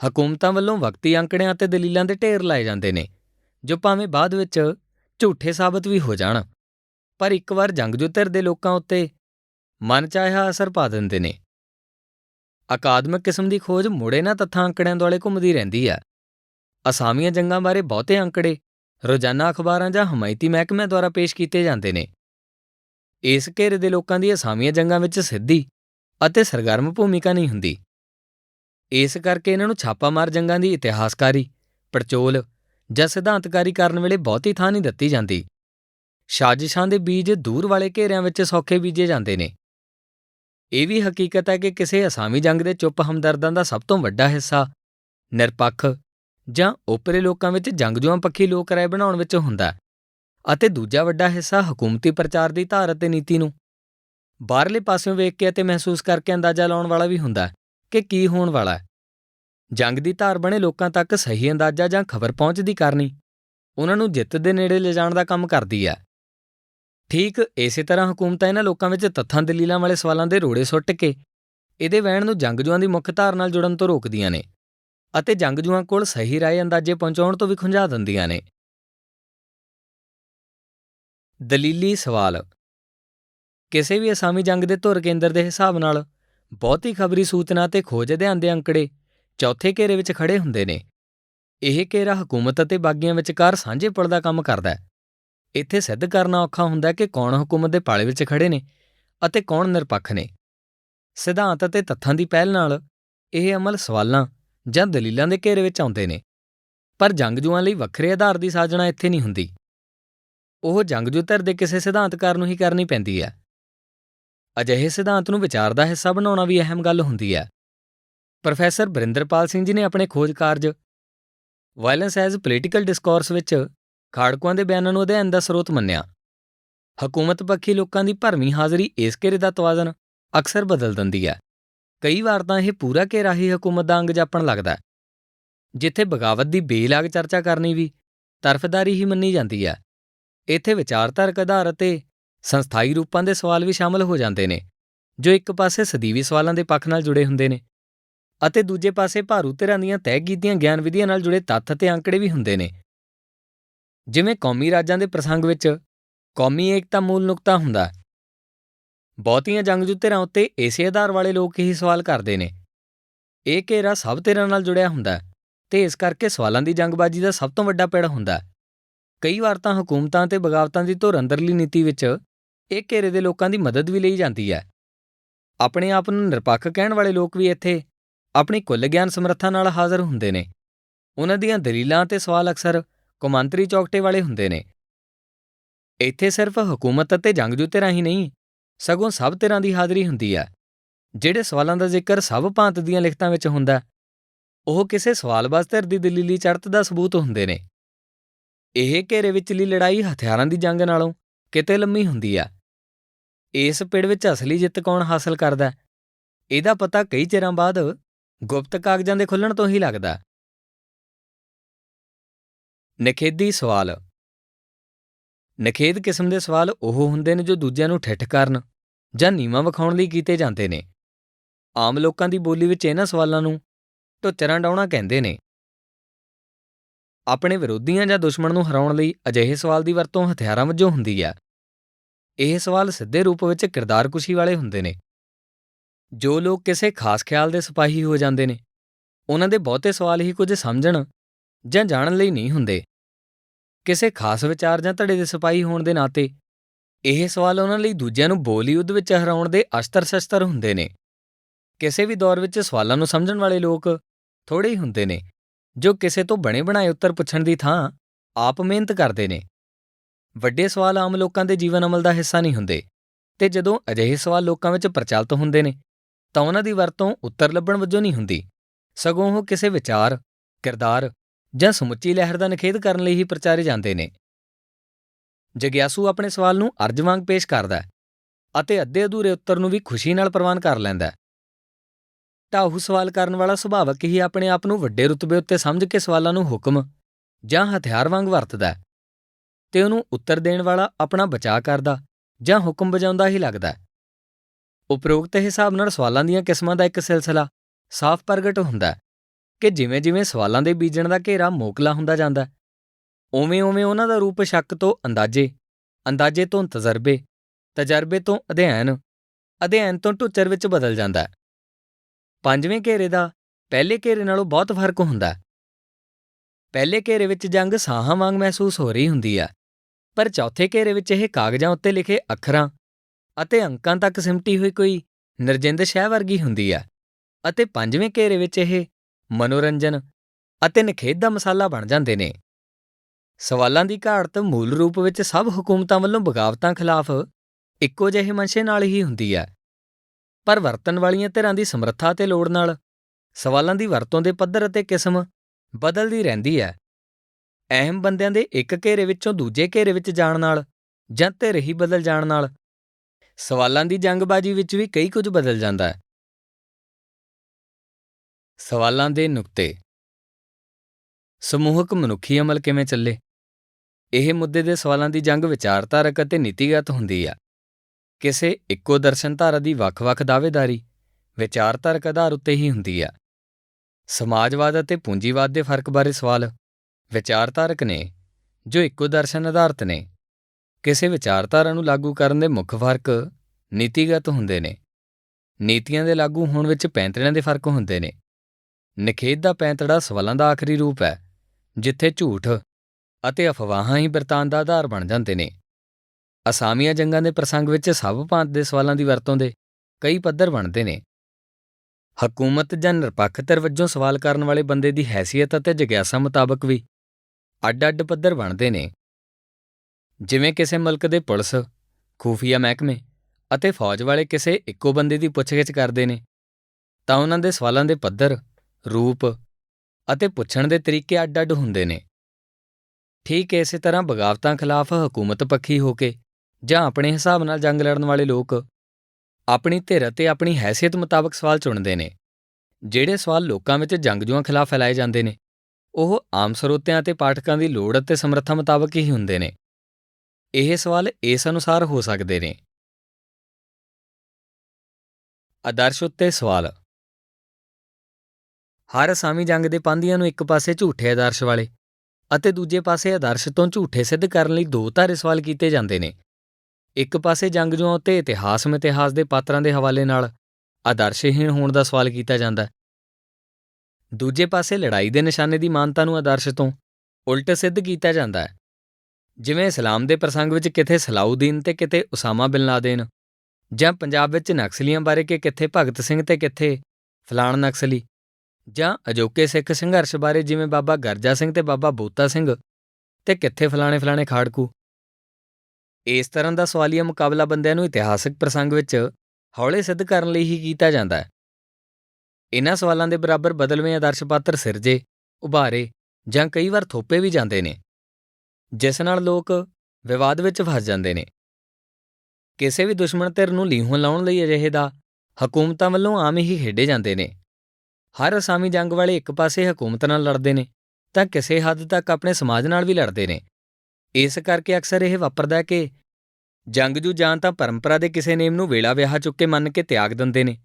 ਹਕੂਮਤਾਂ ਵੱਲੋਂ ਵਕਤੀ ਅੰਕੜਿਆਂ ਅਤੇ ਦਲੀਲਾਂ ਦੇ ਢੇਰ ਲਾਏ ਜਾਂਦੇ ਨੇ, ਜੋ ਭਾਵੇਂ ਬਾਅਦ ਵਿੱਚ ਝੂਠੇ ਸਾਬਤ ਵੀ ਹੋ ਜਾਣ, ਪਰ ਇੱਕ ਵਾਰ ਜੰਗਜੂ ਧਿਰ ਦੇ ਲੋਕਾਂ ਉੱਤੇ ਮਨ ਚਾਹਿਆ ਅਸਰ ਪਾ ਦਿੰਦੇ ਨੇ। ਅਕਾਦਮਿਕ ਕਿਸਮ ਦੀ ਖੋਜ ਮੁੜੇ ਨਾ ਤੱਥਾਂ ਅੰਕੜਿਆਂ ਦੁਆਲੇ ਘੁੰਮਦੀ ਰਹਿੰਦੀ ਹੈ ਅਸਾਮੀਆਂ ਜੰਗਾਂ ਬਾਰੇ ਬਹੁਤੇ ਅੰਕੜੇ, ਰੋਜ਼ਾਨਾ ਅਖਬਾਰਾਂ ਜਾਂ ਹਮਾਇਤੀ ਮਹਿਕਮਿਆਂ ਦੁਆਰਾ ਪੇਸ਼ ਕੀਤੇ ਜਾਂਦੇ ਨੇ। ਇਸ ਘੇਰੇ ਦੇ ਲੋਕਾਂ ਦੀ ਅਸਾਮੀਆਂ ਜੰਗਾਂ ਵਿੱਚ ਸਿੱਧੀ ਅਤੇ ਸਰਗਰਮ ਭੂਮਿਕਾ ਨਹੀਂ ਹੁੰਦੀ। ਇਸ ਕਰਕੇ ਇਹਨਾਂ ਨੂੰ ਛਾਪਾਮਾਰ ਜੰਗਾਂ ਦੀ ਇਤਿਹਾਸਕਾਰੀ, ਪੜਚੋਲ ਜਾਂ ਸਿਧਾਂਤਕਾਰੀ ਕਰਨ ਵੇਲੇ ਬਹੁਤੀ ਥਾਂ ਨਹੀਂ ਦਿੱਤੀ ਜਾਂਦੀ। ਸਾਜ਼ਿਸ਼ਾਂ ਦੇ ਬੀਜ ਦੂਰ ਵਾਲੇ ਘੇਰਿਆਂ ਵਿੱਚ ਸੌਖੇ ਬੀਜੇ ਜਾਂਦੇ ਨੇ। ਇਹ ਵੀ ਹਕੀਕਤ ਹੈ ਕਿ ਕਿਸੇ ਅਸਾਮੀ ਜੰਗ ਦੇ ਚੁੱਪ ਹਮਦਰਦਾਂ ਦਾ ਸਭ ਤੋਂ ਵੱਡਾ ਹਿੱਸਾ ਨਿਰਪੱਖ ਜਾਂ ਓਪਰੇ ਲੋਕਾਂ ਵਿੱਚ ਜੰਗਜੂਆਂ ਪੱਖੀ ਲੋਕ ਰਾਏ ਬਣਾਉਣ ਵਿੱਚ ਹੁੰਦਾ ਅਤੇ ਦੂਜਾ ਵੱਡਾ ਹਿੱਸਾ ਹਕੂਮਤੀ ਪ੍ਰਚਾਰ ਦੀ ਧਾਰ ਅਤੇ ਨੀਤੀ ਨੂੰ। ਬਾਹਰਲੇ ਪਾਸਿਓਂ ਵੇਖ ਕੇ ਅਤੇ ਮਹਿਸੂਸ ਕਰਕੇ ਅੰਦਾਜ਼ਾ ਲਾਉਣ ਵਾਲਾ ਵੀ ਹੁੰਦਾ ਕਿ ਕੀ ਹੋਣ ਵਾਲਾ ਹੈ। ਜੰਗ ਦੀ ਧਾਰ ਬਣੇ ਲੋਕਾਂ ਤੱਕ ਸਹੀ ਅੰਦਾਜ਼ਾ ਜਾਂ ਖਬਰ ਪਹੁੰਚਦੀ ਕਰਨੀ। ਉਹਨਾਂ ਨੂੰ ਜਿੱਤ ਦੇ ਨੇੜੇ ਲਿਜਾਣ ਦਾ ਕੰਮ ਕਰਦੀ ਹੈ। ਠੀਕ ਇਸੇ ਤਰ੍ਹਾਂ ਹਕੂਮਤਾਂ ਇਹਨਾਂ ਲੋਕਾਂ ਵਿੱਚ ਤੱਥਾਂ ਦਲੀਲਾਂ ਵਾਲੇ ਸਵਾਲਾਂ ਦੇ ਰੋੜੇ ਸੁੱਟ ਕੇ ਇਹਦੇ ਵਹਿਣ ਨੂੰ ਜੰਗਜੂਆਂ ਦੀ ਮੁੱਖ ਧਾਰ ਨਾਲ ਜੁੜਨ ਤੋਂ ਰੋਕਦੀਆਂ ਨੇ ਅਤੇ ਜੰਗਜੂਆਂ ਕੋਲ ਸਹੀ ਰਾਏ ਅੰਦਾਜ਼ੇ ਪਹੁੰਚਾਉਣ ਤੋਂ ਵੀ ਖੁੰਝਾ ਦਿੰਦੀਆਂ ਨੇ। ਦਲੀਲੀ ਸਵਾਲ। ਕਿਸੇ ਵੀ ਅਸਾਮੀ ਜੰਗ ਦੇ ਧੁਰ ਕੇਂਦਰ ਦੇ ਹਿਸਾਬ ਨਾਲ ਬਹੁਤੀ ਖਬਰੀ ਸੂਚਨਾ ਤੇ ਖੋਜ ਅਧਿਐਨ ਦੇ ਅੰਕੜੇ ਚੌਥੇ ਘੇਰੇ ਵਿੱਚ ਖੜੇ ਹੁੰਦੇ ਨੇ। ਇਹ ਘੇਰਾ ਹਕੂਮਤ ਅਤੇ ਬਾਗੀਆਂ ਵਿਚਕਾਰ ਸਾਂਝੇ ਪੁਲ ਦਾ ਕੰਮ ਕਰਦਾ ਹੈ। ਇੱਥੇ ਸਿੱਧ ਕਰਨਾ ਔਖਾ ਹੁੰਦਾ ਕਿ ਕੌਣ ਹਕੂਮਤ ਦੇ ਪਾਲੇ ਵਿੱਚ ਖੜੇ ਨੇ ਅਤੇ ਕੌਣ ਨਿਰਪੱਖ ਨੇ। ਸਿਧਾਂਤ ਅਤੇ ਤੱਥਾਂ ਦੀ ਪਹਿਲ ਨਾਲ ਇਹ ਅਮਲ ਸਵਾਲਾਂ ਜਾਂ ਦਲੀਲਾਂ ਦੇ ਘੇਰੇ ਵਿੱਚ ਆਉਂਦੇ ਨੇ, ਪਰ ਜੰਗਜੂਆਂ ਲਈ ਵੱਖਰੇ ਆਧਾਰ ਦੀ ਸਾਜਣਾ ਇੱਥੇ ਨਹੀਂ ਹੁੰਦੀ। ਉਹ ਜੰਗਜੂ ਧਿਰ ਦੇ ਕਿਸੇ ਸਿਧਾਂਤਕਾਰ ਨੂੰ ਹੀ ਕਰਨੀ ਪੈਂਦੀ ਹੈ। ਅਜਿਹੇ ਸਿਧਾਂਤ ਨੂੰ ਵਿਚਾਰ ਦਾ ਹਿੱਸਾ ਬਣਾਉਣਾ ਵੀ ਅਹਿਮ ਗੱਲ ਹੁੰਦੀ ਹੈ। ਪ੍ਰੋਫੈਸਰ ਬਰਿੰਦਰਪਾਲ ਸਿੰਘ ਜੀ ਨੇ ਆਪਣੇ ਖੋਜ ਕਾਰਜ ਵਾਇਲੈਂਸ ਐਜ਼ ਪੋਲੀਟੀਕਲ ਡਿਸਕੋਰਸ ਵਿੱਚ ਖਾੜਕੂਆਂ ਦੇ ਬਿਆਨਾਂ ਨੂੰ ਅਧਿਐਨ ਦਾ ਸਰੋਤ ਮੰਨਿਆ। ਹਕੂਮਤ ਪੱਖੀ ਲੋਕਾਂ ਦੀ ਭਰਵੀਂ ਹਾਜ਼ਰੀ ਇਸ ਘੇਰੇ ਦਾ ਤਵਾਜ਼ਨ ਅਕਸਰ ਬਦਲ ਦਿੰਦੀ ਹੈ। ਕਈ ਵਾਰ ਤਾਂ ਇਹ ਪੂਰਾ ਘੇਰਾ ਹੀ ਹਕੂਮਤ ਦਾ ਅੰਗ ਜਾਪਣ ਲੱਗਦਾ ਹੈ। ਜਿੱਥੇ ਬਗਾਵਤ ਦੀ ਬੇਲਾਗ ਚਰਚਾ ਕਰਨੀ ਵੀ ਤਰਫਦਾਰੀ ਹੀ ਮੰਨੀ ਜਾਂਦੀ ਹੈ। ਇੱਥੇ ਵਿਚਾਰਧਾਰਕ ਆਧਾਰ ਅਤੇ ਸੰਸਥਾਈ ਰੂਪਾਂ ਦੇ ਸਵਾਲ ਵੀ ਸ਼ਾਮਲ ਹੋ ਜਾਂਦੇ ਨੇ, ਜੋ ਇੱਕ ਪਾਸੇ ਸਦੀਵੀ ਸਵਾਲਾਂ ਦੇ ਪੱਖ ਨਾਲ ਜੁੜੇ ਹੁੰਦੇ ਨੇ ਅਤੇ ਦੂਜੇ ਪਾਸੇ ਭਾਰੂ ਧਿਰਾਂ ਦੀਆਂ ਤੈਅ ਕੀਤੀਆਂ ਗਿਆਨ ਵਿਧੀਆਂ ਨਾਲ ਜੁੜੇ ਤੱਥ ਅਤੇ ਅੰਕੜੇ ਵੀ ਹੁੰਦੇ ਨੇ। ਜਿਵੇਂ ਕੌਮੀ ਰਾਜਾਂ ਦੇ ਪ੍ਰਸੰਗ ਵਿੱਚ, ਕੌਮੀ ਏਕਤਾ ਮੂਲ ਨੁਕਤਾ ਹੁੰਦਾ ਹੈ। ਬਹੁਤੀਆਂ ਜੰਗਜੂ ਧਿਰਾਂ ਉੱਤੇ ਇਸੇ ਆਧਾਰ ਵਾਲੇ ਲੋਕ ਹੀ ਸਵਾਲ ਕਰਦੇ ਨੇ। ਇਹ ਘੇਰਾ ਸਭ ਧਿਰਾਂ ਨਾਲ ਜੁੜਿਆ ਹੁੰਦਾ ਹੈ ਤੇ ਇਸ ਕਰਕੇ ਸਵਾਲਾਂ ਦੀ ਜੰਗਬਾਜ਼ੀ ਦਾ ਸਭ ਤੋਂ ਵੱਡਾ ਪਿੜ ਹੁੰਦਾ ਹੈ। ਕਈ ਵਾਰ ਤਾਂ ਹਕੂਮਤਾਂ ਤੇ ਬਗਾਵਤਾਂ ਦੀ ਧੁਰ ਅੰਦਰਲੀ ਨੀਤੀ ਵਿੱਚ ਇਹ ਘੇਰੇ ਦੇ ਲੋਕਾਂ ਦੀ ਮਦਦ ਵੀ ਲਈ ਜਾਂਦੀ ਹੈ। ਆਪਣੇ ਆਪ ਨੂੰ ਨਿਰਪੱਖ ਕਹਿਣ ਵਾਲੇ ਲੋਕ ਵੀ ਇੱਥੇ ਆਪਣੀ ਕੁੱਲ ਗਿਆਨ ਸਮਰੱਥਾ ਨਾਲ ਹਾਜ਼ਰ ਹੁੰਦੇ ਨੇ। ਉਹਨਾਂ ਦੀਆਂ ਦਲੀਲਾਂ ਤੇ ਸਵਾਲ ਅਕਸਰ ਕੌਮਾਂਤਰੀ ਚੌਕਟੇ ਵਾਲੇ ਹੁੰਦੇ ਨੇ। ਇੱਥੇ ਸਿਰਫ ਹਕੂਮਤ ਅਤੇ ਜੰਗਜੂ ਧਿਰਾਂ ਹੀ ਨਹੀਂ, ਸਗੋਂ ਸਭ ਧਿਰਾਂ ਦੀ ਹਾਜ਼ਰੀ ਹੁੰਦੀ ਹੈ ਜਿਹੜੇ ਸਵਾਲਾਂ ਦਾ ਜ਼ਿਕਰ ਸਭ ਭਾਂਤ ਦੀਆਂ ਲਿਖਤਾਂ ਵਿੱਚ ਹੁੰਦਾ, ਉਹ ਕਿਸੇ ਸਵਾਲਬਾਜ਼ ਧਿਰ ਦੀ ਦਲੀਲੀ ਚੜ੍ਹਤ ਦਾ ਸਬੂਤ ਹੁੰਦੇ ਨੇ। ਇਹ ਘੇਰੇ ਵਿਚਲੀ ਲੜਾਈ ਹਥਿਆਰਾਂ ਦੀ ਜੰਗ ਨਾਲੋਂ ਕਿਤੇ ਲੰਮੀ ਹੁੰਦੀ ਆ। ਇਸ ਪਿੜ ਵਿੱਚ ਅਸਲੀ ਜਿੱਤ ਕੌਣ ਹਾਸਲ ਕਰਦਾ? ਇਹਦਾ ਪਤਾ ਕਈ ਚਿਰਾਂ ਬਾਅਦ ਗੁਪਤ ਕਾਗਜ਼ਾਂ ਦੇ ਖੁੱਲਣ ਤੋਂ ਹੀ ਲੱਗਦਾ। ਨਖੇਦੀ ਸਵਾਲ। ਨਖੇਦ ਕਿਸਮ ਦੇ ਸਵਾਲ ਉਹ ਹੁੰਦੇ ਨੇ ਜੋ ਦੂਜਿਆਂ ਨੂੰ ਠਿੱਠ ਕਰਨ ਜਾਂ ਨੀਵਾਂ ਵਿਖਾਉਣ ਲਈ ਕੀਤੇ ਜਾਂਦੇ ਨੇ। ਆਮ ਲੋਕਾਂ ਦੀ ਬੋਲੀ ਵਿੱਚ ਇਹਨਾਂ ਸਵਾਲਾਂ ਨੂੰ ਢੁੱਚਰਾਂ ਡਾਉਣਾ ਕਹਿੰਦੇ ਨੇ। ਆਪਣੇ ਵਿਰੋਧੀਆਂ ਜਾਂ ਦੁਸ਼ਮਣ ਨੂੰ ਹਰਾਉਣ ਲਈ ਅਜਿਹੇ ਸਵਾਲ ਦੀ ਵਰਤੋਂ ਹਥਿਆਰਾਂ ਵਜੋਂ ਹੁੰਦੀ ਹੈ। ਇਹ ਸਵਾਲ ਸਿੱਧੇ ਰੂਪ ਵਿੱਚ ਕਿਰਦਾਰਕੁਸ਼ੀ ਵਾਲੇ ਹੁੰਦੇ ਨੇ। ਜੋ ਲੋਕ ਕਿਸੇ ਖਾਸ ਖਿਆਲ ਦੇ ਸਿਪਾਹੀ ਹੋ ਜਾਂਦੇ ਨੇ, ਉਹਨਾਂ ਦੇ ਬਹੁਤੇ ਸਵਾਲ ਹੀ ਕੁਝ ਸਮਝਣ ਜਾਂ ਜਾਣਨ ਲਈ ਨਹੀਂ ਹੁੰਦੇ। ਕਿਸੇ ਖਾਸ ਵਿਚਾਰ ਜਾਂ ਧੜੇ ਦੇ ਸਿਪਾਹੀ ਹੋਣ ਦੇ ਨਾਤੇ, ਇਹ ਸਵਾਲ ਉਹਨਾਂ ਲਈ ਦੂਜਿਆਂ ਨੂੰ ਬੋਲੀ ਯੁੱਧ ਵਿੱਚ ਹਰਾਉਣ ਦੇ ਅਸਤਰ-ਸ਼ਸਤਰ ਹੁੰਦੇ ਨੇ। ਕਿਸੇ ਵੀ ਦੌਰ ਵਿੱਚ ਸਵਾਲਾਂ ਨੂੰ ਸਮਝਣ ਵਾਲੇ ਲੋਕ ਥੋੜੇ ਹੀ ਹੁੰਦੇ ਨੇ, ਜੋ ਕਿਸੇ ਤੋਂ ਬਣੇ ਬਣਾਏ ਉੱਤਰ ਪੁੱਛਣ ਦੀ ਥਾਂ ਆਪ ਮਿਹਨਤ ਕਰਦੇ ਨੇ। ਵੱਡੇ ਸਵਾਲ ਆਮ ਲੋਕਾਂ ਦੇ ਜੀਵਨ ਅਮਲ ਦਾ ਹਿੱਸਾ ਨਹੀਂ ਹੁੰਦੇ, ਤੇ ਜਦੋਂ ਅਜਿਹੇ ਸਵਾਲ ਲੋਕਾਂ ਵਿੱਚ ਪ੍ਰਚਲਿਤ ਹੁੰਦੇ ਨੇ, ਤਾਂ ਉਹਨਾਂ ਦੀ ਵਰਤੋਂ ਉੱਤਰ ਲੱਭਣ ਵਜੋਂ ਨਹੀਂ ਹੁੰਦੀ। ਸਗੋਂ ਉਹ ਕਿਸੇ ਵਿਚਾਰ, ਕਿਰਦਾਰ ਜਾਂ ਸਮੁੱਚੀ ਲਹਿਰ ਦਾ ਨਿਖੇਧ ਕਰਨ ਲਈ ਹੀ ਪ੍ਰਚਾਰੇ ਜਾਂਦੇ ਨੇ। ਜਗਿਆਸੂ ਆਪਣੇ ਸਵਾਲ ਨੂੰ ਅਰਜ ਵਾਂਗ ਪੇਸ਼ ਕਰਦਾ ਅਤੇ ਅੱਧੇ ਅਧੂਰੇ ਉੱਤਰ ਨੂੰ ਵੀ ਖੁਸ਼ੀ ਨਾਲ ਪ੍ਰਵਾਨ ਕਰ ਲੈਂਦਾ ਹੈ। ਢਾਹੂ ਸਵਾਲ ਕਰਨ ਵਾਲਾ ਸੁਭਾਵਕ ਹੀ ਆਪਣੇ ਆਪ ਨੂੰ ਵੱਡੇ ਰੁਤਬੇ ਉੱਤੇ ਸਮਝ ਕੇ ਸਵਾਲਾਂ ਨੂੰ ਹੁਕਮ ਜਾਂ ਹਥਿਆਰ ਵਾਂਗ ਵਰਤਦਾ ਹੈ ਤੇ ਉਹਨੂੰ ਉੱਤਰ ਦੇਣ ਵਾਲਾ ਆਪਣਾ ਬਚਾਅ ਕਰਦਾ ਜਾਂ ਹੁਕਮ ਵਜਾਉਂਦਾ ਹੀ ਲੱਗਦਾ ਉਪਰੋਕਤ ਹਿਸਾਬ ਨਾਲ ਸਵਾਲਾਂ ਦੀਆਂ ਕਿਸਮਾਂ ਦਾ ਇੱਕ ਸਿਲਸਿਲਾ ਸਾਫ਼ ਪ੍ਰਗਟ ਹੁੰਦਾ ਹੈ। ਕਿ ਜਿਵੇਂ-ਜਿਵੇਂ ਸਵਾਲਾਂ ਦੇ ਬੀਜਣ ਦਾ ਘੇਰਾ ਮੋਕਲਾ ਹੁੰਦਾ ਜਾਂਦਾ। ਉਵੇਂ-ਉਵੇਂ ਉਹਨਾਂ ਦਾ ਰੂਪ ਸ਼ੱਕ ਤੋਂ ਅੰਦਾਜ਼ੇ ਅੰਦਾਜ਼ੇ ਤੋਂ ਤਜਰਬੇ ਤਜਰਬੇ ਤੋਂ ਅਧਿਐਨ ਅਧਿਐਨ ਤੋਂ ਢੁੱਚਰ ਵਿੱਚ ਬਦਲ ਜਾਂਦਾ ਹੈ। ਪੰਜਵੇਂ ਘੇਰੇ ਦਾ ਪਹਿਲੇ ਘੇਰੇ ਨਾਲੋਂ ਬਹੁਤ ਫ਼ਰਕ ਹੁੰਦਾ ਹੈ। ਪਹਿਲੇ ਘੇਰੇ ਵਿੱਚ ਜੰਗ ਸਾਹਾਂ ਵਾਂਗ ਮਹਿਸੂਸ ਹੋ ਰਹੀ ਹੁੰਦੀ ਹੈ, ਪਰ ਚੌਥੇ ਘੇਰੇ ਵਿੱਚ ਇਹ ਕਾਗਜ਼ਾਂ ਉੱਤੇ ਲਿਖੇ ਅੱਖਰਾਂ ਅਤੇ ਅੰਕਾਂ ਤੱਕ ਸਿਮਟੀ ਹੋਈ ਕੋਈ ਨਿਰਜਿੰਦ ਸ਼ਹਿ ਵਰਗੀ ਹੁੰਦੀ ਹੈ ਅਤੇ ਪੰਜਵੇਂ ਘੇਰੇ ਵਿੱਚ ਇਹ ਮਨੋਰੰਜਨ ਅਤੇ ਨਖੇਧ ਦਾ ਮਸਾਲਾ ਬਣ ਜਾਂਦੇ ਨੇ। ਸਵਾਲਾਂ ਦੀ ਘਾੜਤ ਮੂਲ ਰੂਪ ਵਿੱਚ ਸਭ ਹਕੂਮਤਾਂ ਵੱਲੋਂ ਬਗਾਵਤਾਂ ਖਿਲਾਫ ਇੱਕੋ ਜਿਹੇ ਮਨਸ਼ੇ ਨਾਲ ਹੀ ਹੁੰਦੀ ਹੈ। ਪਰ ਵਰਤਣ ਵਾਲੀਆਂ ਧਿਰਾਂ ਦੀ ਸਮਰੱਥਾ ਤੇ ਲੋੜ ਨਾਲ ਸਵਾਲਾਂ ਦੀ ਵਰਤੋਂ ਦੇ ਪੱਧਰ ਅਤੇ ਕਿਸਮ ਬਦਲਦੀ ਰਹਿੰਦੀ ਹੈ। ਅਹਿਮ ਬੰਦਿਆਂ ਦੇ ਇੱਕ ਘੇਰੇ ਵਿੱਚੋਂ ਦੂਜੇ ਘੇਰੇ ਵਿੱਚ ਜਾਣ ਨਾਲ ਜਾਂ ਧਿਰ ਹੀ ਬਦਲ ਜਾਣ ਨਾਲ ਸਵਾਲਾਂ ਦੀ ਜੰਗਬਾਜ਼ੀ ਵਿੱਚ ਵੀ ਕਈ ਕੁਝ ਬਦਲ ਜਾਂਦਾ ਹੈ। ਸਵਾਲਾਂ ਦੇ ਨੁਕਤੇ। ਸਮੂਹਕ ਮਨੁੱਖੀ ਅਮਲ ਕਿਵੇਂ ਚੱਲੇ? ਇਹ ਮੁੱਦੇ ਦੇ ਸਵਾਲਾਂ ਦੀ ਜੰਗ ਵਿਚਾਰਧਾਰਕ ਅਤੇ ਨੀਤੀਗਤ ਹੁੰਦੀ ਆ। ਕਿਸੇ ਇੱਕੋ ਦਰਸ਼ਨਧਾਰਾ ਦੀ ਵੱਖ-ਵੱਖ ਦਾਅਵੇਦਾਰੀ ਵਿਚਾਰਧਾਰਕ ਆਧਾਰ ਉੱਤੇ ਹੀ ਹੁੰਦੀ ਆ। ਸਮਾਜਵਾਦ ਅਤੇ ਪੂੰਜੀਵਾਦ ਦੇ ਫ਼ਰਕ ਬਾਰੇ ਸਵਾਲ ਵਿਚਾਰਧਾਰਕ ਨੇ, ਜੋ ਇੱਕੋ ਦਰਸ਼ਨ ਆਧਾਰਤ ਨੇ। ਕਿਸੇ ਵਿਚਾਰਧਾਰਾ ਨੂੰ ਲਾਗੂ ਕਰਨ ਦੇ ਮੁੱਖ ਫ਼ਰਕ ਨੀਤੀਗਤ ਹੁੰਦੇ ਨੇ। ਨੀਤੀਆਂ ਦੇ ਲਾਗੂ ਹੋਣ ਵਿੱਚ ਪੈਂਤੜਿਆਂ ਦੇ ਫ਼ਰਕ ਹੁੰਦੇ ਨੇ। ਨਿਖੇਧ ਦਾ ਪੈਂਤੜਾ ਸਵਾਲਾਂ ਦਾ ਆਖਰੀ ਰੂਪ ਹੈ, ਜਿੱਥੇ ਝੂਠ ਅਤੇ ਅਫਵਾਹਾਂ ਹੀ ਬਰਤਾਨ ਦਾ ਆਧਾਰ ਬਣ ਜਾਂਦੇ ਨੇ। ਅਸਾਮੀਆਂ ਜੰਗਾਂ ਦੇ ਪ੍ਰਸੰਗ ਵਿੱਚ ਸਭ ਭਾਂਤ ਦੇ ਸਵਾਲਾਂ ਦੀ ਵਰਤੋਂ ਦੇ ਕਈ ਪੱਧਰ ਬਣਦੇ ਨੇ। ਹਕੂਮਤ ਜਾਂ ਨਿਰਪੱਖ ਧਿਰ ਵਜੋਂ ਸਵਾਲ ਕਰਨ ਵਾਲੇ ਬੰਦੇ ਦੀ ਹੈਸੀਅਤ ਅਤੇ ਜਗਿਆਸਾ ਮੁਤਾਬਕ ਵੀ ਅੱਡ-ਅੱਡ ਪੱਧਰ ਬਣਦੇ ਨੇ। ਜਿਵੇਂ ਕਿਸੇ ਮੁਲਕ ਦੇ ਪੁਲਿਸ, ਖੂਫੀਆ ਮਹਿਕਮੇ ਅਤੇ ਫੌਜ ਵਾਲੇ ਕਿਸੇ ਇੱਕੋ ਬੰਦੇ ਦੀ ਪੁੱਛਗਿੱਛ ਕਰਦੇ ਨੇ, ਤਾਂ ਉਹਨਾਂ ਦੇ ਸਵਾਲਾਂ ਦੇ ਪੱਧਰ ਰੂਪ ਅਤੇ ਪੁੱਛਣ ਦੇ ਤਰੀਕੇ ਅੱਡ-ਅੱਡ ਹੁੰਦੇ ਨੇ। ਠੀਕ ਇਸੇ ਤਰ੍ਹਾਂ ਬਗਾਵਤਾਂ ਖਿਲਾਫ ਹਕੂਮਤ ਪੱਖੀ ਹੋ ਕੇ ਜਾਂ ਆਪਣੇ ਹਿਸਾਬ ਨਾਲ ਜੰਗ ਲੜਨ ਵਾਲੇ ਲੋਕ ਆਪਣੀ ਧਿਰ ਅਤੇ ਆਪਣੀ ਹੈਸੀਅਤ ਮੁਤਾਬਕ ਸਵਾਲ ਚੁਣਦੇ ਨੇ, ਜਿਹੜੇ ਸਵਾਲ ਲੋਕਾਂ ਵਿੱਚ ਜੰਗਜੂਆਂ ਖਿਲਾਫ ਫੈਲਾਏ ਜਾਂਦੇ ਨੇ, ਉਹ ਆਮ ਸਰੋਤਿਆਂ ਅਤੇ ਪਾਠਕਾਂ ਦੀ ਲੋੜ ਅਤੇ ਸਮਰੱਥਾ ਮੁਤਾਬਕ ਹੀ ਹੁੰਦੇ ਨੇ। ਇਹ ਸਵਾਲ ਇਸ ਅਨੁਸਾਰ ਹੋ ਸਕਦੇ ਨੇ। ਆਦਰਸ਼ ਉੱਤੇ ਸਵਾਲ ਹਰ ਅਸਾਮੀ ਜੰਗ ਦੇ ਪੰਧੀਆਂ ਨੂੰ ਇੱਕ ਪਾਸੇ ਝੂਠੇ ਆਦਰਸ਼ ਵਾਲੇ ਅਤੇ ਦੂਜੇ ਪਾਸੇ ਆਦਰਸ਼ ਤੋਂ ਝੂਠੇ ਸਿੱਧ ਕਰਨ ਲਈ ਦੋ ਧਾਰੇ ਸਵਾਲ ਕੀਤੇ ਜਾਂਦੇ ਨੇ। ਇੱਕ ਪਾਸੇ ਜੰਗਜੂਆਂ ਉੱਤੇ ਇਤਿਹਾਸ ਮਿਤਿਹਾਸ ਦੇ ਪਾਤਰਾਂ ਦੇ ਹਵਾਲੇ ਨਾਲ ਆਦਰਸ਼ਹੀਣ ਹੋਣ ਦਾ ਸਵਾਲ ਕੀਤਾ ਜਾਂਦਾ ਹੈ। ਦੂਜੇ ਪਾਸੇ ਲੜਾਈ ਦੇ ਨਿਸ਼ਾਨੇ ਦੀ ਮਾਨਤਾ ਨੂੰ ਆਦਰਸ਼ ਤੋਂ ਉਲਟ ਸਿੱਧ ਕੀਤਾ ਜਾਂਦਾ ਹੈ। ਜਿਵੇਂ ਇਸਲਾਮ ਦੇ ਪ੍ਰਸੰਗ ਵਿੱਚ ਕਿਥੇ ਸਲਾਉਦੀਨ ਤੇ ਕਿਤੇ ਉਸਾਮਾ ਬਿਨ ਲਾਦੇਨ ਜਾਂ ਪੰਜਾਬ ਵਿੱਚ ਨਕਸਲੀਆਂ ਬਾਰੇ ਕਿ ਕਿੱਥੇ ਭਗਤ ਸਿੰਘ ਤੇ ਕਿੱਥੇ ਫਲਾਣ ਨਕਸਲੀ ਜਾਂ ਅਜੋਕੇ ਸਿੱਖ ਸੰਘਰਸ਼ ਬਾਰੇ ਜਿਵੇਂ ਬਾਬਾ ਗਰਜਾ ਸਿੰਘ ਤੇ ਬਾਬਾ ਬੂਤਾ ਸਿੰਘ ਤੇ ਕਿੱਥੇ ਫਲਾਣੇ ਫਲਾਣੇ ਖਾੜਕੂ? ਇਸ ਤਰ੍ਹਾਂ ਦਾ ਸਵਾਲੀਆ ਮੁਕਾਬਲਾ ਬੰਦਿਆਂ ਨੂੰ ਇਤਿਹਾਸਕ ਪ੍ਰਸੰਗ ਵਿੱਚ ਹੌਲੇ ਸਿੱਧ ਕਰਨ ਲਈ ਹੀ ਕੀਤਾ ਜਾਂਦਾ ਹੈ। ਇਹਨਾਂ ਸਵਾਲਾਂ ਦੇ ਬਰਾਬਰ ਬਦਲਵੇਂ ਆਦਰਸ਼ ਪਾਤਰ ਸਿਰਜੇ, ਉਭਾਰੇ ਜਾਂ ਕਈ ਵਾਰ ਥੋਪੇ ਵੀ ਜਾਂਦੇ ਨੇ, ਜਿਸ ਨਾਲ ਲੋਕ ਵਿਵਾਦ ਵਿੱਚ ਫਸ ਜਾਂਦੇ ਨੇ। ਕਿਸੇ ਵੀ ਦੁਸ਼ਮਣ ਧਿਰ ਨੂੰ ਲੀਹੋਂ ਲਾਉਣ ਲਈ ਅਜਿਹੇ ਦਾ ਹਕੂਮਤਾਂ ਵੱਲੋਂ ਆਮ ਹੀ ਖੇਡੇ ਜਾਂਦੇ ਨੇ। ਹਰ ਅਸਾਮੀ ਜੰਗ ਵਾਲੇ ਇੱਕ ਪਾਸੇ ਹਕੂਮਤ ਨਾਲ ਲੜਦੇ ਨੇ, ਤਾਂ ਕਿਸੇ ਹੱਦ ਤੱਕ ਆਪਣੇ ਸਮਾਜ ਨਾਲ ਵੀ ਲੜਦੇ ਨੇ। ਇਸ ਕਰਕੇ ਅਕਸਰ ਇਹ ਵਾਪਰਦਾ ਕਿ ਜੰਗਜੂ ਜਾਂ ਤਾਂ ਪਰੰਪਰਾ ਦੇ ਕਿਸੇ ਨੇਮ ਨੂੰ ਵੇਲਾ ਵਿਆਹ ਚੁੱਕੇ ਮੰਨ ਕੇ ਤਿਆਗ ਦਿੰਦੇ ਨੇ,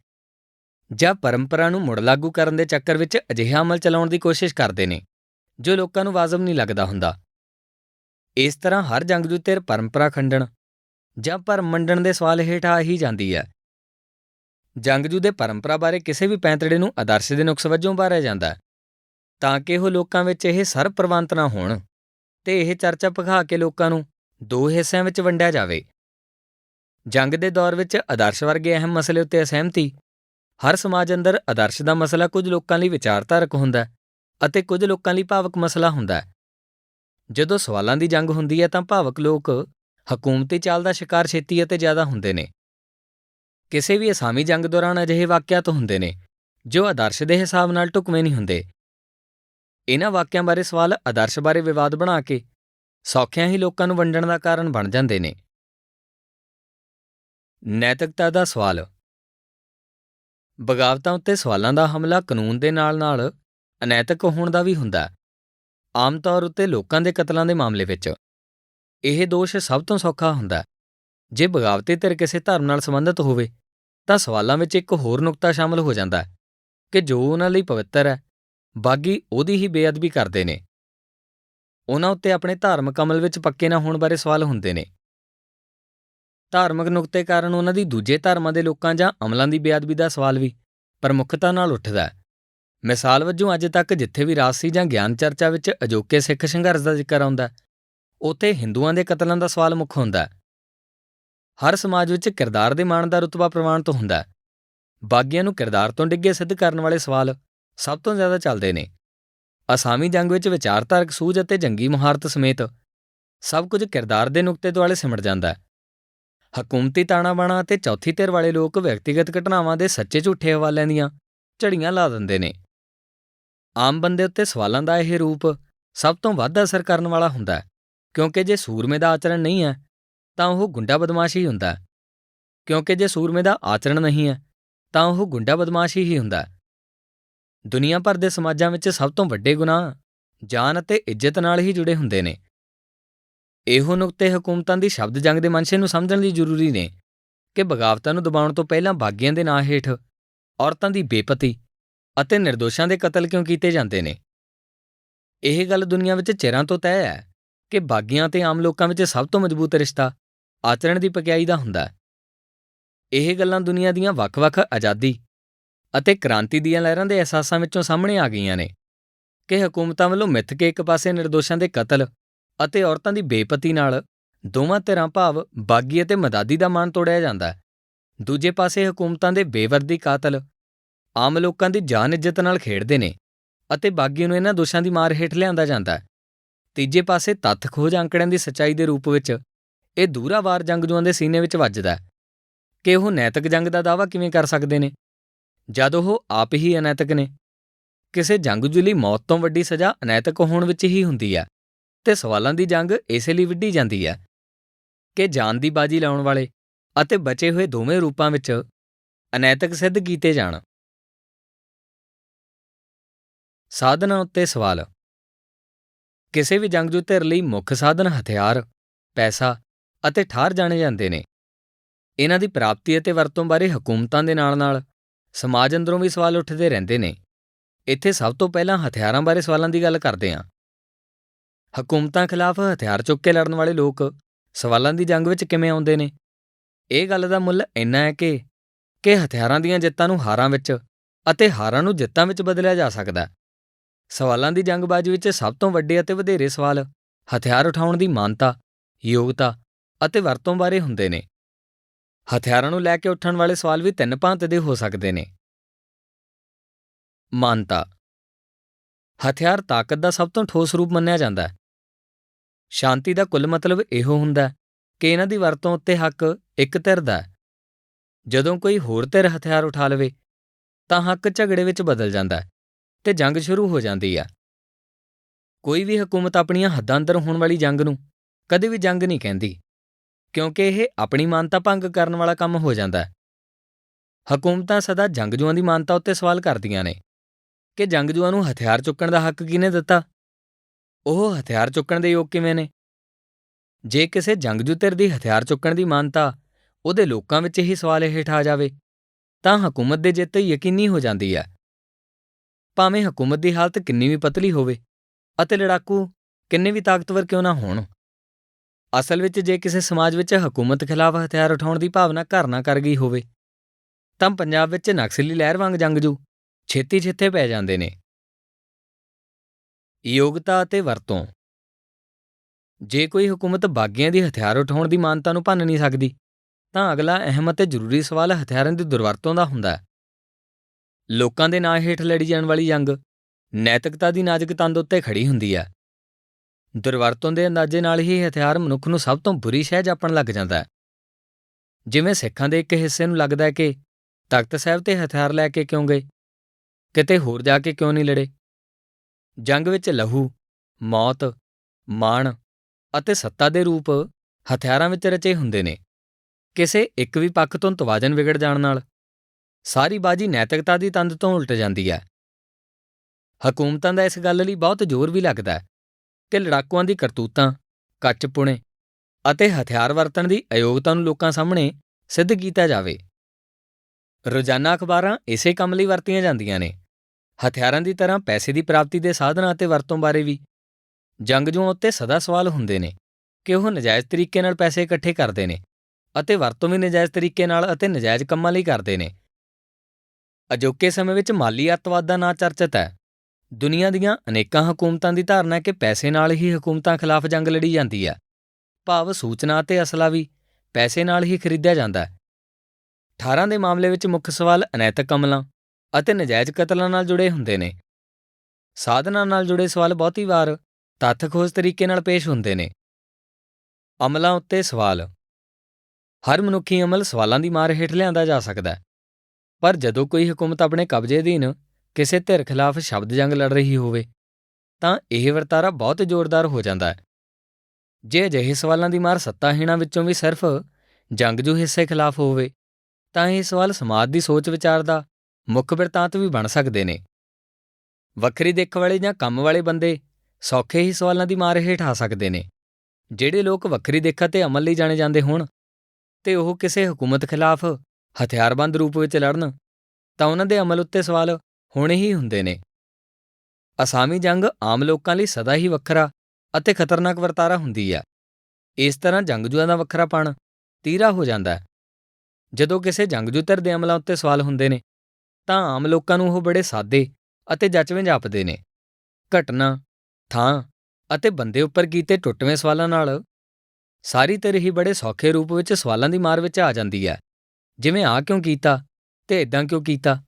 ਜਾਂ ਪਰੰਪਰਾ ਨੂੰ ਮੁੜ ਲਾਗੂ ਕਰਨ ਦੇ ਚੱਕਰ ਵਿੱਚ ਅਜਿਹਾ ਅਮਲ ਚਲਾਉਣ ਦੀ ਕੋਸ਼ਿਸ਼ ਕਰਦੇ ਨੇ, ਜੋ ਲੋਕਾਂ ਨੂੰ ਵਾਜਬ ਨਹੀਂ ਲੱਗਦਾ ਹੁੰਦਾ। ਇਸ ਤਰ੍ਹਾਂ ਹਰ ਜੰਗਜੂ ਧਿਰ ਪਰੰਪਰਾ ਖੰਡਣ ਜਾਂ ਭਰਮ ਮੰਡਣ ਦੇ ਸਵਾਲ ਹੇਠ ਆ ਹੀ ਜਾਂਦੀ ਹੈ। ਜੰਗਜੂ ਦੇ ਪਰੰਪਰਾ ਬਾਰੇ ਕਿਸੇ ਵੀ ਪੈਂਤੜੇ ਨੂੰ ਆਦਰਸ਼ ਦੇ ਨੁਕਸ ਵਜੋਂ ਬਾਰਿਆ ਜਾਂਦਾ ਹੈ। ਤਾਂ ਕਿ ਉਹ ਲੋਕਾਂ ਵਿੱਚ ਇਹ ਸਰਪ੍ਰਵਾਨਤ ਨਾ ਹੋਣ ਤੇ ਇਹ ਚਰਚਾ ਭਖਾ ਕੇ ਲੋਕਾਂ ਨੂੰ ਦੋ ਹਿੱਸਿਆਂ ਵਿੱਚ ਵੰਡਿਆ ਜਾਵੇ। ਜੰਗ ਦੇ ਦੌਰ ਵਿੱਚ ਆਦਰਸ਼ ਵਰਗੇ ਅਹਿਮ ਮਸਲੇ ਉੱਤੇ ਅਸਹਿਮਤੀ। ਹਰ ਸਮਾਜ ਅੰਦਰ ਆਦਰਸ਼ ਦਾ ਮਸਲਾ ਕੁਝ ਲੋਕਾਂ ਲਈ ਵਿਚਾਰਧਾਰਕ ਹੁੰਦਾ ਅਤੇ ਕੁਝ ਲੋਕਾਂ ਲਈ ਭਾਵਕ ਮਸਲਾ ਹੁੰਦਾ ਹੈ। ਜਦੋਂ ਸਵਾਲਾਂ ਦੀ ਜੰਗ ਹੁੰਦੀ ਹੈ ਤਾਂ ਭਾਵਕ ਲੋਕ ਹਕੂਮਤੀ ਚਾਲ ਦਾ ਸ਼ਿਕਾਰ ਛੇਤੀ ਅਤੇ ਜ਼ਿਆਦਾ ਹੁੰਦੇ ਨੇ। ਕਿਸੇ ਵੀ ਅਸਾਮੀ ਜੰਗ ਦੌਰਾਨ ਅਜਿਹੇ ਵਾਕਿਆਤ ਹੁੰਦੇ ਨੇ, ਜੋ ਆਦਰਸ਼ ਦੇ ਹਿਸਾਬ ਨਾਲ ਢੁਕਵੇਂ ਨਹੀਂ ਹੁੰਦੇ। ਇਹਨਾਂ ਵਾਕਿਆਂ ਬਾਰੇ ਸਵਾਲ ਆਦਰਸ਼ ਬਾਰੇ ਵਿਵਾਦ ਬਣਾ ਕੇ ਸੌਖਿਆਂ ਹੀ ਲੋਕਾਂ ਨੂੰ ਵੰਡਣ ਦਾ ਕਾਰਨ ਬਣ ਜਾਂਦੇ ਨੇ। ਨੈਤਿਕਤਾ ਦਾ ਸਵਾਲ। ਬਗਾਵਤਾਂ ਉੱਤੇ ਸਵਾਲਾਂ ਦਾ ਹਮਲਾ ਕਾਨੂੰਨ ਦੇ ਨਾਲ-ਨਾਲ ਅਨੈਤਿਕ ਹੋਣ ਦਾ ਵੀ ਹੁੰਦਾ ਆਮ ਤੌਰ ਉੱਤੇ ਲੋਕਾਂ ਦੇ ਕਤਲਾਂ ਦੇ ਮਾਮਲੇ ਵਿੱਚ। ਇਹ ਦੋਸ਼ ਸਭ ਤੋਂ ਸੌਖਾ ਹੁੰਦਾ ਜੇ ਬਗਾਵਤੀ ਧਿਰ ਕਿਸੇ ਧਰਮ ਨਾਲ ਸੰਬੰਧਿਤ ਹੋਵੇ, ਤਾਂ ਸਵਾਲਾਂ ਵਿੱਚ ਇੱਕ ਹੋਰ ਨੁਕਤਾ ਸ਼ਾਮਲ ਹੋ ਜਾਂਦਾ ਹੈ, ਕਿ ਜੋ ਉਹਨਾਂ ਲਈ ਪਵਿੱਤਰ ਹੈ, ਬਾਗੀ ਉਹਦੀ ਹੀ ਬੇਅਦਬੀ ਕਰਦੇ ਨੇ। ਉਹਨਾਂ ਉੱਤੇ ਆਪਣੇ ਧਾਰਮਿਕ ਅਮਲ ਵਿੱਚ ਪੱਕੇ ਨਾ ਹੋਣ ਬਾਰੇ ਸਵਾਲ ਹੁੰਦੇ ਨੇ। ਧਾਰਮਿਕ ਨੁਕਤੇ ਕਾਰਨ ਉਹਨਾਂ ਦੀ ਦੂਜੇ ਧਰਮਾਂ ਦੇ ਲੋਕਾਂ ਜਾਂ ਅਮਲਾਂ ਦੀ ਬੇਅਦਬੀ ਦਾ ਸਵਾਲ ਵੀ ਪ੍ਰਮੁੱਖਤਾ ਨਾਲ ਉੱਠਦਾ ਹੈ। ਮਿਸਾਲ ਵਜੋਂ ਅੱਜ ਤੱਕ ਜਿੱਥੇ ਵੀ ਰਾਜਸੀ ਜਾਂ ਗਿਆਨ ਚਰਚਾ ਵਿੱਚ ਅਜੋਕੇ ਸਿੱਖ ਸੰਘਰਸ਼ ਦਾ ਜ਼ਿਕਰ ਆਉਂਦਾ ਉੱਥੇ ਹਿੰਦੂਆਂ ਦੇ ਕਤਲਾਂ ਦਾ ਸਵਾਲ ਮੁੱਖ ਹੁੰਦਾ ਹਰ ਸਮਾਜ ਵਿੱਚ ਕਿਰਦਾਰ ਦੇ ਮਾਣ ਦਾ ਰੁਤਬਾ ਤੋਂ ਹੁੰਦਾ ਬਾਗੀਆਂ ਨੂੰ ਕਿਰਦਾਰ ਤੋਂ ਡਿੱਗੇ ਸਿੱਧ ਕਰਨ ਵਾਲੇ ਸਵਾਲ ਸਭ ਤੋਂ ਜ਼ਿਆਦਾ ਚੱਲਦੇ ਨੇ। ਅਸਾਮੀ ਜੰਗ ਵਿੱਚ ਵਿਚਾਰਧਾਰਕ ਸੂਝ ਅਤੇ ਜੰਗੀ ਮੁਹਾਰਤ ਸਮੇਤ ਸਭ ਕੁਝ ਕਿਰਦਾਰ ਦੇ ਨੁਕਤੇ ਦੁਆਲੇ ਸਿਮਟ ਜਾਂਦਾ ਹੈ। ਹਕੂਮਤੀ ਤਾਣਾ-ਬਾਣਾ ਅਤੇ ਚੌਥੀ ਧਿਰ ਵਾਲੇ ਲੋਕ ਵਿਅਕਤੀਗਤ ਘਟਨਾਵਾਂ ਦੇ ਸੱਚੇ ਝੂਠੇ ਹਵਾਲਿਆਂ ਦੀਆਂ ਝੜੀਆਂ ਲਾ ਦਿੰਦੇ ਨੇ। ਆਮ ਬੰਦੇ ਉੱਤੇ ਸਵਾਲਾਂ ਦਾ ਇਹ ਰੂਪ ਸਭ ਤੋਂ ਵੱਧ ਅਸਰ ਕਰਨ ਵਾਲਾ ਹੁੰਦਾ ਹੈ, ਕਿਉਂਕਿ ਜੇ ਸੂਰਮੇ ਦਾ ਆਚਰਣ ਨਹੀਂ ਹੈ ਤਾਂ ਉਹ ਗੁੰਡਾ ਬਦਮਾਸ਼ ਹੀ ਹੁੰਦਾ। ਕਿਉਂਕਿ ਜੇ ਸੂਰਮੇ ਦਾ ਆਚਰਣ ਨਹੀਂ ਹੈ, ਤਾਂ ਉਹ ਗੁੰਡਾ ਬਦਮਾਸ਼ ਹੀ ਹੁੰਦਾ। ਦੁਨੀਆ ਭਰ ਦੇ ਸਮਾਜਾਂ ਵਿੱਚ ਸਭ ਤੋਂ ਵੱਡੇ ਗੁਨਾਹ ਜਾਨ ਅਤੇ ਇੱਜ਼ਤ ਨਾਲ ਹੀ ਜੁੜੇ ਹੁੰਦੇ ਨੇ। ਇਹੋ ਨੁਕਤੇ ਹਕੂਮਤਾਂ ਦੀ ਸ਼ਬਦ ਜੰਗ ਦੇ ਮਨਸ਼ੇ ਨੂੰ ਸਮਝਣ ਲਈ ਜ਼ਰੂਰੀ ਨੇ ਕਿ ਬਗਾਵਤਾਂ ਨੂੰ ਦਬਾਉਣ ਤੋਂ ਪਹਿਲਾਂ ਬਾਗੀਆਂ ਦੇ ਨਾਂ ਹੇਠ ਔਰਤਾਂ ਦੀ ਬੇਪਤੀ ਅਤੇ ਨਿਰਦੋਸ਼ਾਂ ਦੇ ਕਤਲ ਕਿਉਂ ਕੀਤੇ ਜਾਂਦੇ ਨੇ? ਇਹ ਗੱਲ ਦੁਨੀਆ ਵਿੱਚ ਚਿਰਾਂ ਤੋਂ ਤੈਅ ਹੈ ਕਿ ਬਾਗੀਆਂ ਤੇ ਆਮ ਲੋਕਾਂ ਵਿੱਚ ਸਭ ਤੋਂ ਮਜ਼ਬੂਤ ਰਿਸ਼ਤਾ ਆਚਰਣ ਦੀ ਪਕਿਆਈ ਦਾ ਹੁੰਦਾ ਹੈ। ਇਹ ਗੱਲਾਂ ਦੁਨੀਆ ਦੀਆਂ ਵੱਖ-ਵੱਖ ਆਜ਼ਾਦੀ ਅਤੇ ਕ੍ਰਾਂਤੀ ਦੀਆਂ ਲਹਿਰਾਂ ਦੇ ਅਹਿਸਾਸਾਂ ਵਿੱਚੋਂ ਸਾਹਮਣੇ ਆ ਗਈਆਂ ਨੇ ਕਿ ਹਕੂਮਤਾਂ ਵੱਲੋਂ ਮਿੱਥ ਕੇ ਇੱਕ ਪਾਸੇ ਨਿਰਦੋਸ਼ਾਂ ਦੇ ਕਤਲ ਅਤੇ ਔਰਤਾਂ ਦੀ ਬੇਪਤੀ ਨਾਲ ਦੋਵਾਂ ਧਿਰਾਂ ਭਾਵ ਬਾਗੀ ਅਤੇ ਮਦਾਦੀ ਦਾ ਮਾਣ ਤੋੜਿਆ ਜਾਂਦਾ ਹੈ। ਦੂਜੇ ਪਾਸੇ ਹਕੂਮਤਾਂ ਦੇ ਬੇਵਰਦੀ ਕਾਤਲ ਆਮ ਲੋਕਾਂ ਦੀ ਜਾਨ ਇੱਜ਼ਤ ਨਾਲ ਖੇਡਦੇ ਨੇ ਅਤੇ ਬਾਗੀ ਨੂੰ ਇਹਨਾਂ ਦੋਸ਼ਾਂ ਦੀ ਮਾਰ ਹੇਠ ਲਿਆਂਦਾ ਜਾਂਦਾ ਹੈ। ਤੀਜੇ ਪਾਸੇ ਤੱਥ ਖੋਜ ਅੰਕੜਿਆਂ ਦੀ ਸਚਾਈ ਦੇ ਰੂਪ ਵਿੱਚ ਇਹ ਦੂਰਾਵਾਰ ਜੰਗਜੂਆਂ ਦੇ ਸੀਨੇ ਵਿੱਚ ਵੱਜਦਾ ਕਿ ਉਹ ਨੈਤਿਕ ਜੰਗ ਦਾ ਦਾਅਵਾ ਕਿਵੇਂ ਕਰ ਸਕਦੇ ਨੇ? ਜਦ ਉਹ ਆਪ ਹੀ ਅਨੈਤਿਕ ਨੇ, ਕਿਸੇ ਜੰਗਜੂ ਲਈ ਮੌਤ ਤੋਂ ਵੱਡੀ ਸਜ਼ਾ ਅਨੈਤਿਕ ਹੋਣ ਵਿੱਚ ਹੀ ਹੁੰਦੀ ਹੈ ਤੇ ਸਵਾਲਾਂ ਦੀ ਜੰਗ ਇਸੇ ਲਈ ਵਿੱਢੀ ਜਾਂਦੀ ਹੈ ਕਿ ਜਾਨ ਦੀ ਬਾਜੀ ਲਾਉਣ ਵਾਲੇ ਅਤੇ ਬਚੇ ਹੋਏ ਦੋਵੇਂ ਰੂਪਾਂ ਵਿੱਚ ਅਨੈਤਿਕ ਸਿੱਧ ਕੀਤੇ ਜਾਣ। ਸਾਧਨਾਂ ਉੱਤੇ ਸਵਾਲ। ਕਿਸੇ ਵੀ ਜੰਗਜੂ ਧਿਰ ਲਈ ਮੁੱਖ ਸਾਧਨ ਹਥਿਆਰ, ਪੈਸਾ ਅਤੇ ਠਾਰ ਜਾਣੇ ਜਾਂਦੇ ਨੇ। ਇਹਨਾਂ ਦੀ ਪ੍ਰਾਪਤੀ ਅਤੇ ਵਰਤੋਂ ਬਾਰੇ ਹਕੂਮਤਾਂ ਦੇ ਨਾਲ-ਨਾਲ ਸਮਾਜ ਅੰਦਰੋਂ ਵੀ ਸਵਾਲ ਉੱਠਦੇ ਰਹਿੰਦੇ ਨੇ। ਇੱਥੇ ਸਭ ਤੋਂ ਪਹਿਲਾਂ ਹਥਿਆਰਾਂ ਬਾਰੇ ਸਵਾਲਾਂ ਦੀ ਗੱਲ ਕਰਦੇ ਹਾਂ। ਹਕੂਮਤਾਂ ਖਿਲਾਫ ਹਥਿਆਰ ਚੁੱਕ ਕੇ ਲੜਨ ਵਾਲੇ ਲੋਕ ਸਵਾਲਾਂ ਦੀ ਜੰਗ ਵਿੱਚ ਕਿਵੇਂ ਆਉਂਦੇ ਨੇ? ਇਹ ਗੱਲ ਦਾ ਮੁੱਲ ਇੰਨਾ ਹੈ ਕਿ ਕਿ ਹਥਿਆਰਾਂ ਦੀਆਂ ਜਿੱਤਾਂ ਨੂੰ ਹਾਰਾਂ ਵਿੱਚ ਅਤੇ ਹਾਰਾਂ ਨੂੰ ਜਿੱਤਾਂ ਵਿੱਚ ਬਦਲਿਆ ਜਾ ਸਕਦਾ ਸਵਾਲਾਂ ਦੀ ਜੰਗਬਾਜ਼ੀ ਵਿੱਚ ਸਭ ਤੋਂ ਵੱਡੇ ਅਤੇ ਵਧੇਰੇ ਸਵਾਲ ਹਥਿਆਰ ਉਠਾਉਣ ਦੀ ਮਾਨਤਾ, ਯੋਗਤਾ ਅਤੇ ਵਰਤੋਂ ਬਾਰੇ ਹੁੰਦੇ ਨੇ। ਹਥਿਆਰਾਂ ਨੂੰ ਲੈ ਕੇ ਉੱਠਣ ਵਾਲੇ ਸਵਾਲ ਵੀ ਤਿੰਨ ਭਾਂਤ ਦੇ ਹੋ ਸਕਦੇ ਨੇ। ਮਾਨਤਾ। ਹਥਿਆਰ ਤਾਕਤ ਦਾ ਸਭ ਤੋਂ ਠੋਸ ਰੂਪ ਮੰਨਿਆ ਜਾਂਦਾ ਹੈ। ਸ਼ਾਂਤੀ ਦਾ ਕੁੱਲ ਮਤਲਬ ਇਹੋ ਹੁੰਦਾ ਕਿ ਇਹਨਾਂ ਦੀ ਵਰਤੋਂ ਉੱਤੇ ਹੱਕ ਇੱਕ ਧਿਰ ਦਾ ਹੈ। ਜਦੋਂ ਕੋਈ ਹੋਰ ਧਿਰ ਹਥਿਆਰ ਉਠਾ ਲਵੇ, ਤਾਂ ਹੱਕ ਝਗੜੇ ਵਿੱਚ ਬਦਲ ਜਾਂਦਾ ਹੈ ਤੇ ਜੰਗ ਸ਼ੁਰੂ ਹੋ ਜਾਂਦੀ ਆ ਕੋਈ ਵੀ ਹਕੂਮਤ ਆਪਣੀਆਂ ਹੱਦਾਂ ਅੰਦਰ ਹੋਣ ਵਾਲੀ ਜੰਗ ਨੂੰ ਕਦੇ ਵੀ ਜੰਗ ਨਹੀਂ ਕਹਿੰਦੀ। ਕਿਉਂਕਿ ਇਹ ਆਪਣੀ ਮਾਨਤਾ ਭੰਗ ਕਰਨ ਵਾਲਾ ਕੰਮ ਹੋ ਜਾਂਦਾ ਹੈ। ਹਕੂਮਤਾਂ ਸਦਾ ਜੰਗਜੂਆਂ ਦੀ ਮਾਨਤਾ ਉੱਤੇ ਸਵਾਲ ਕਰਦੀਆਂ ਨੇ। ਕਿ ਜੰਗਜੂਆਂ ਨੂੰ ਹਥਿਆਰ ਚੁੱਕਣ ਦਾ ਹੱਕ ਕਿਹਨੇ ਦਿੱਤਾ? ਉਹ ਹਥਿਆਰ ਚੁੱਕਣ ਦੇ ਯੋਗ ਕਿਵੇਂ ਨੇ? ਜੇ ਕਿਸੇ ਜੰਗਜੂ ਧਿਰ ਦੀ ਹਥਿਆਰ ਚੁੱਕਣ ਦੀ ਮਾਨਤਾ ਉਹਦੇ ਲੋਕਾਂ ਵਿੱਚ ਹੀ ਸਵਾਲ ਹੇਠ ਆ ਜਾਵੇ, ਤਾਂ ਹਕੂਮਤ ਦੇ ਜਿੱਤ ਯਕੀਨੀ ਹੋ ਜਾਂਦੀ ਹੈ। ਭਾਵੇਂ ਹਕੂਮਤ ਦੀ ਹਾਲਤ ਕਿੰਨੀ ਵੀ ਪਤਲੀ ਹੋਵੇ ਅਤੇ ਲੜਾਕੂ ਕਿੰਨੇ ਵੀ ਤਾਕਤਵਰ ਕਿਉਂ ਨਾ ਹੋਣ। ਅਸਲ ਵਿੱਚ ਜੇ ਕਿਸੇ ਸਮਾਜ ਵਿੱਚ ਹਕੂਮਤ ਖਿਲਾਫ ਹਥਿਆਰ ਉਠਾਉਣ ਦੀ ਭਾਵਨਾ ਘਰ ਨਾ ਕਰ ਗਈ ਹੋਵੇ, ਤਾਂ ਪੰਜਾਬ ਵਿੱਚ ਨਕਸਲੀ ਲਹਿਰ ਵਾਂਗ ਜੰਗਜੂ ਛੇਤੀ ਛੇਤੇ ਪੈ ਜਾਂਦੇ ਨੇ। ਯੋਗਤਾ ਅਤੇ ਵਰਤੋਂ। ਜੇ ਕੋਈ ਹਕੂਮਤ ਬਾਗੀਆਂ ਦੀ ਹਥਿਆਰ ਉਠਾਉਣ ਦੀ ਮਾਨਤਾ ਨੂੰ ਭੰਨ ਨਹੀਂ ਸਕਦੀ, ਤਾਂ ਅਗਲਾ ਅਹਿਮ ਅਤੇ ਜ਼ਰੂਰੀ ਸਵਾਲ ਹਥਿਆਰਾਂ ਦੀ ਦੁਰਵਰਤੋਂ ਦਾ ਹੁੰਦਾ ਹੈ। ਲੋਕਾਂ ਦੇ ਨਾਂ ਹੇਠ ਲੜੀ ਜਾਣ ਵਾਲੀ ਜੰਗ, ਨੈਤਿਕਤਾ ਦੀ ਨਾਜ਼ੁਕ ਤੰਦ ਉੱਤੇ ਖੜੀ ਹੁੰਦੀ ਹੈ। ਦੁਰਵਰਤੋਂ ਦੇ ਅੰਦਾਜ਼ੇ ਨਾਲ ਹੀ ਹਥਿਆਰ ਮਨੁੱਖ ਨੂੰ ਸਭ ਤੋਂ ਬੁਰੀ ਸ਼ਹਿ ਜਾਪਣ ਲੱਗ ਜਾਂਦਾ ਹੈ। ਜਿਵੇਂ ਸਿੱਖਾਂ ਦੇ ਇੱਕ ਹਿੱਸੇ ਨੂੰ ਲੱਗਦਾ ਹੈ ਕਿ ਤਖਤ ਸਾਹਿਬ ਤੇ ਹਥਿਆਰ ਲੈ ਕੇ ਕਿਉਂ ਗਏ, ਕਿਤੇ ਹੋਰ ਜਾ ਕੇ ਕਿਉਂ ਨਹੀਂ ਲੜੇ? ਜੰਗ ਵਿੱਚ ਲਹੂ, ਮੌਤ, ਮਾਣ ਅਤੇ ਸੱਤਾ ਦੇ ਰੂਪ ਹਥਿਆਰਾਂ ਵਿੱਚ ਰਚੇ ਹੁੰਦੇ ਨੇ। ਕਿਸੇ ਇੱਕ ਵੀ ਪੱਖ ਤੋਂ ਤਵਾਜ਼ਨ ਵਿਗੜ ਜਾਣ ਨਾਲ ਸਾਰੀ ਬਾਜੀ ਨੈਤਿਕਤਾ ਦੀ ਤੰਦ ਤੋਂ ਉਲਟ ਜਾਂਦੀ ਹੈ। ਹਕੂਮਤਾਂ ਦਾ ਇਸ ਗੱਲ ਲਈ ਬਹੁਤ ਜ਼ੋਰ ਵੀ ਲੱਗਦਾ ਹੈ ਕਿ ਲੜਾਕੂਆਂ ਦੀ ਕਰਤੂਤਾਂ ਕੱਚਪੁਣੇ ਅਤੇ ਹਥਿਆਰ ਵਰਤਣ ਦੀ ਅਯੋਗਤਾ ਨੂੰ ਲੋਕਾਂ ਸਾਹਮਣੇ ਸਿੱਧ ਕੀਤਾ ਜਾਵੇ। ਰੋਜ਼ਾਨਾ ਅਖਬਾਰਾਂ ਇਸੇ ਕੰਮ ਲਈ ਵਰਤੀਆਂ ਜਾਂਦੀਆਂ ਨੇ। ਹਥਿਆਰਾਂ ਦੀ ਤਰ੍ਹਾਂ ਪੈਸੇ ਦੀ ਪ੍ਰਾਪਤੀ ਦੇ ਸਾਧਨਾਂ ਅਤੇ ਵਰਤੋਂ ਬਾਰੇ ਵੀ। ਜੰਗਜੂਆਂ ਉੱਤੇ ਸਦਾ ਸਵਾਲ ਹੁੰਦੇ ਨੇ ਕਿ ਉਹ ਨਜਾਇਜ਼ ਤਰੀਕੇ ਨਾਲ ਪੈਸੇ ਇਕੱਠੇ ਕਰਦੇ ਨੇ ਅਤੇ ਵਰਤੋਂ ਵੀ ਨਜਾਇਜ਼ ਤਰੀਕੇ ਨਾਲ ਅਤੇ ਨਜਾਇਜ਼ ਕੰਮਾਂ ਲਈ ਕਰਦੇ ਨੇ। ਅਜੋਕੇ ਸਮੇਂ ਵਿੱਚ ਮਾਲੀ ਅੱਤਵਾਦ ਦਾ ਨਾਂ ਚਰਚਿਤ ਹੈ। ਦੁਨੀਆ ਦੀਆਂ ਅਨੇਕਾਂ ਹਕੂਮਤਾਂ ਦੀ ਧਾਰਨਾ ਹੈ ਕਿ ਪੈਸੇ ਨਾਲ ਹੀ ਹਕੂਮਤਾਂ ਖਿਲਾਫ ਜੰਗ ਲੜੀ ਜਾਂਦੀ ਹੈ। ਭਾਵ ਸੂਚਨਾ ਅਤੇ ਅਸਲਾ ਵੀ ਪੈਸੇ ਨਾਲ ਹੀ ਖਰੀਦਿਆ ਜਾਂਦਾ ਹੈ। 18 ਦੇ ਮਾਮਲੇ ਵਿੱਚ ਮੁੱਖ ਸਵਾਲ ਅਨੈਤਿਕ ਅਮਲਾਂ ਅਤੇ ਨਜਾਇਜ਼ ਕਤਲਾਂ ਨਾਲ ਜੁੜੇ ਹੁੰਦੇ ਨੇ। ਸਾਧਨਾਂ ਨਾਲ ਜੁੜੇ ਸਵਾਲ ਬਹੁਤੀ ਵਾਰ ਤੱਥ ਖੋਜ ਤਰੀਕੇ ਨਾਲ ਪੇਸ਼ ਹੁੰਦੇ ਨੇ। ਅਮਲਾਂ ਉੱਤੇ ਸਵਾਲ। ਹਰ ਮਨੁੱਖੀ ਅਮਲ ਸਵਾਲਾਂ ਦੀ ਮਾਰ ਹੇਠ ਲਿਆਂਦਾ ਜਾ ਸਕਦਾ ਹੈ। ਪਰ ਜਦੋਂ ਕੋਈ ਹਕੂਮਤ ਆਪਣੇ ਕਬਜ਼ੇ ਅਧੀਨ ਕਿਸੇ ਧਿਰ ਖਿਲਾਫ ਸ਼ਬਦ ਜੰਗ ਲੜ ਰਹੀ ਹੋਵੇ, ਤਾਂ ਇਹ ਵਰਤਾਰਾ ਬਹੁਤ ਜ਼ੋਰਦਾਰ ਹੋ ਜਾਂਦਾ ਹੈ। ਜੇ ਅਜਿਹੇ ਸਵਾਲਾਂ ਦੀ ਮਾਰ ਸੱਤਾਹੀਣਾਂ ਵਿੱਚੋਂ ਵੀ ਸਿਰਫ ਜੰਗਜੂ ਹਿੱਸੇ ਖਿਲਾਫ ਹੋਵੇ, ਤਾਂ ਇਹ ਸਵਾਲ ਸਮਾਜ ਦੀ ਸੋਚ ਵਿਚਾਰ ਦਾ ਮੁੱਖ ਬਿਰਤਾਂਤ ਵੀ ਬਣ ਸਕਦੇ ਨੇ। ਵੱਖਰੀ ਦੇਖ ਵਾਲੇ ਜਾਂ ਕੰਮ ਵਾਲੇ ਬੰਦੇ ਸੌਖੇ ਹੀ ਸਵਾਲਾਂ ਦੀ ਮਾਰ ਹੇਠ ਆ ਸਕਦੇ ਨੇ। ਜਿਹੜੇ ਲੋਕ ਵੱਖਰੀ ਦੇਖਾ ਤੇ ਅਮਲ ਲਈ ਜਾਣੇ ਜਾਂਦੇ ਹੋਣ ਤੇ ਉਹ ਕਿਸੇ ਹਕੂਮਤ ਖਿਲਾਫ ਹਥਿਆਰਬੰਦ ਰੂਪ ਵਿੱਚ ਲੜਨ, ਤਾਂ ਉਹਨਾਂ ਦੇ ਅਮਲ ਉੱਤੇ ਸਵਾਲ ਹੋਣੇ ਹੀ ਹੁੰਦੇ ਨੇ। ਅਸਾਮੀ ਜੰਗ ਆਮ ਲੋਕਾਂ ਲਈ ਸਦਾ ਹੀ ਵੱਖਰਾ ਅਤੇ ਖਤਰਨਾਕ ਵਰਤਾਰਾ ਹੁੰਦੀ ਹੈ ਇਸ ਤਰ੍ਹਾਂ ਜੰਗਜੂਆਂ ਦਾ ਵੱਖਰਾਪਣ ਤੀਰਾ ਹੋ ਜਾਂਦਾ ਹੈ। ਜਦੋਂ ਕਿਸੇ ਜੰਗਜੂ ਧਿਰ ਦੇ ਅਮਲਾਂ ਉੱਤੇ ਸਵਾਲ ਹੁੰਦੇ ਨੇ, ਤਾਂ ਆਮ ਲੋਕਾਂ ਨੂੰ ਉਹ ਬੜੇ ਸਾਦੇ ਅਤੇ ਜਚਵੇਂ ਜਾਪਦੇ ਨੇ। ਘਟਨਾ, ਥਾਂ ਅਤੇ ਬੰਦੇ ਉੱਪਰ ਕੀਤੇ ਟੁੱਟਵੇਂ ਸਵਾਲਾਂ ਨਾਲ ਸਾਰੀ ਧਿਰ ਹੀ ਬੜੇ ਸੌਖੇ ਰੂਪ ਵਿੱਚ ਸਵਾਲਾਂ ਦੀ ਮਾਰ ਵਿੱਚ ਆ ਜਾਂਦੀ ਹੈ। ਜਿਵੇਂ ਆ ਕਿਉਂ ਕੀਤਾ ਤੇ ਇਦਾਂ ਕਿਉਂ ਕੀਤਾ।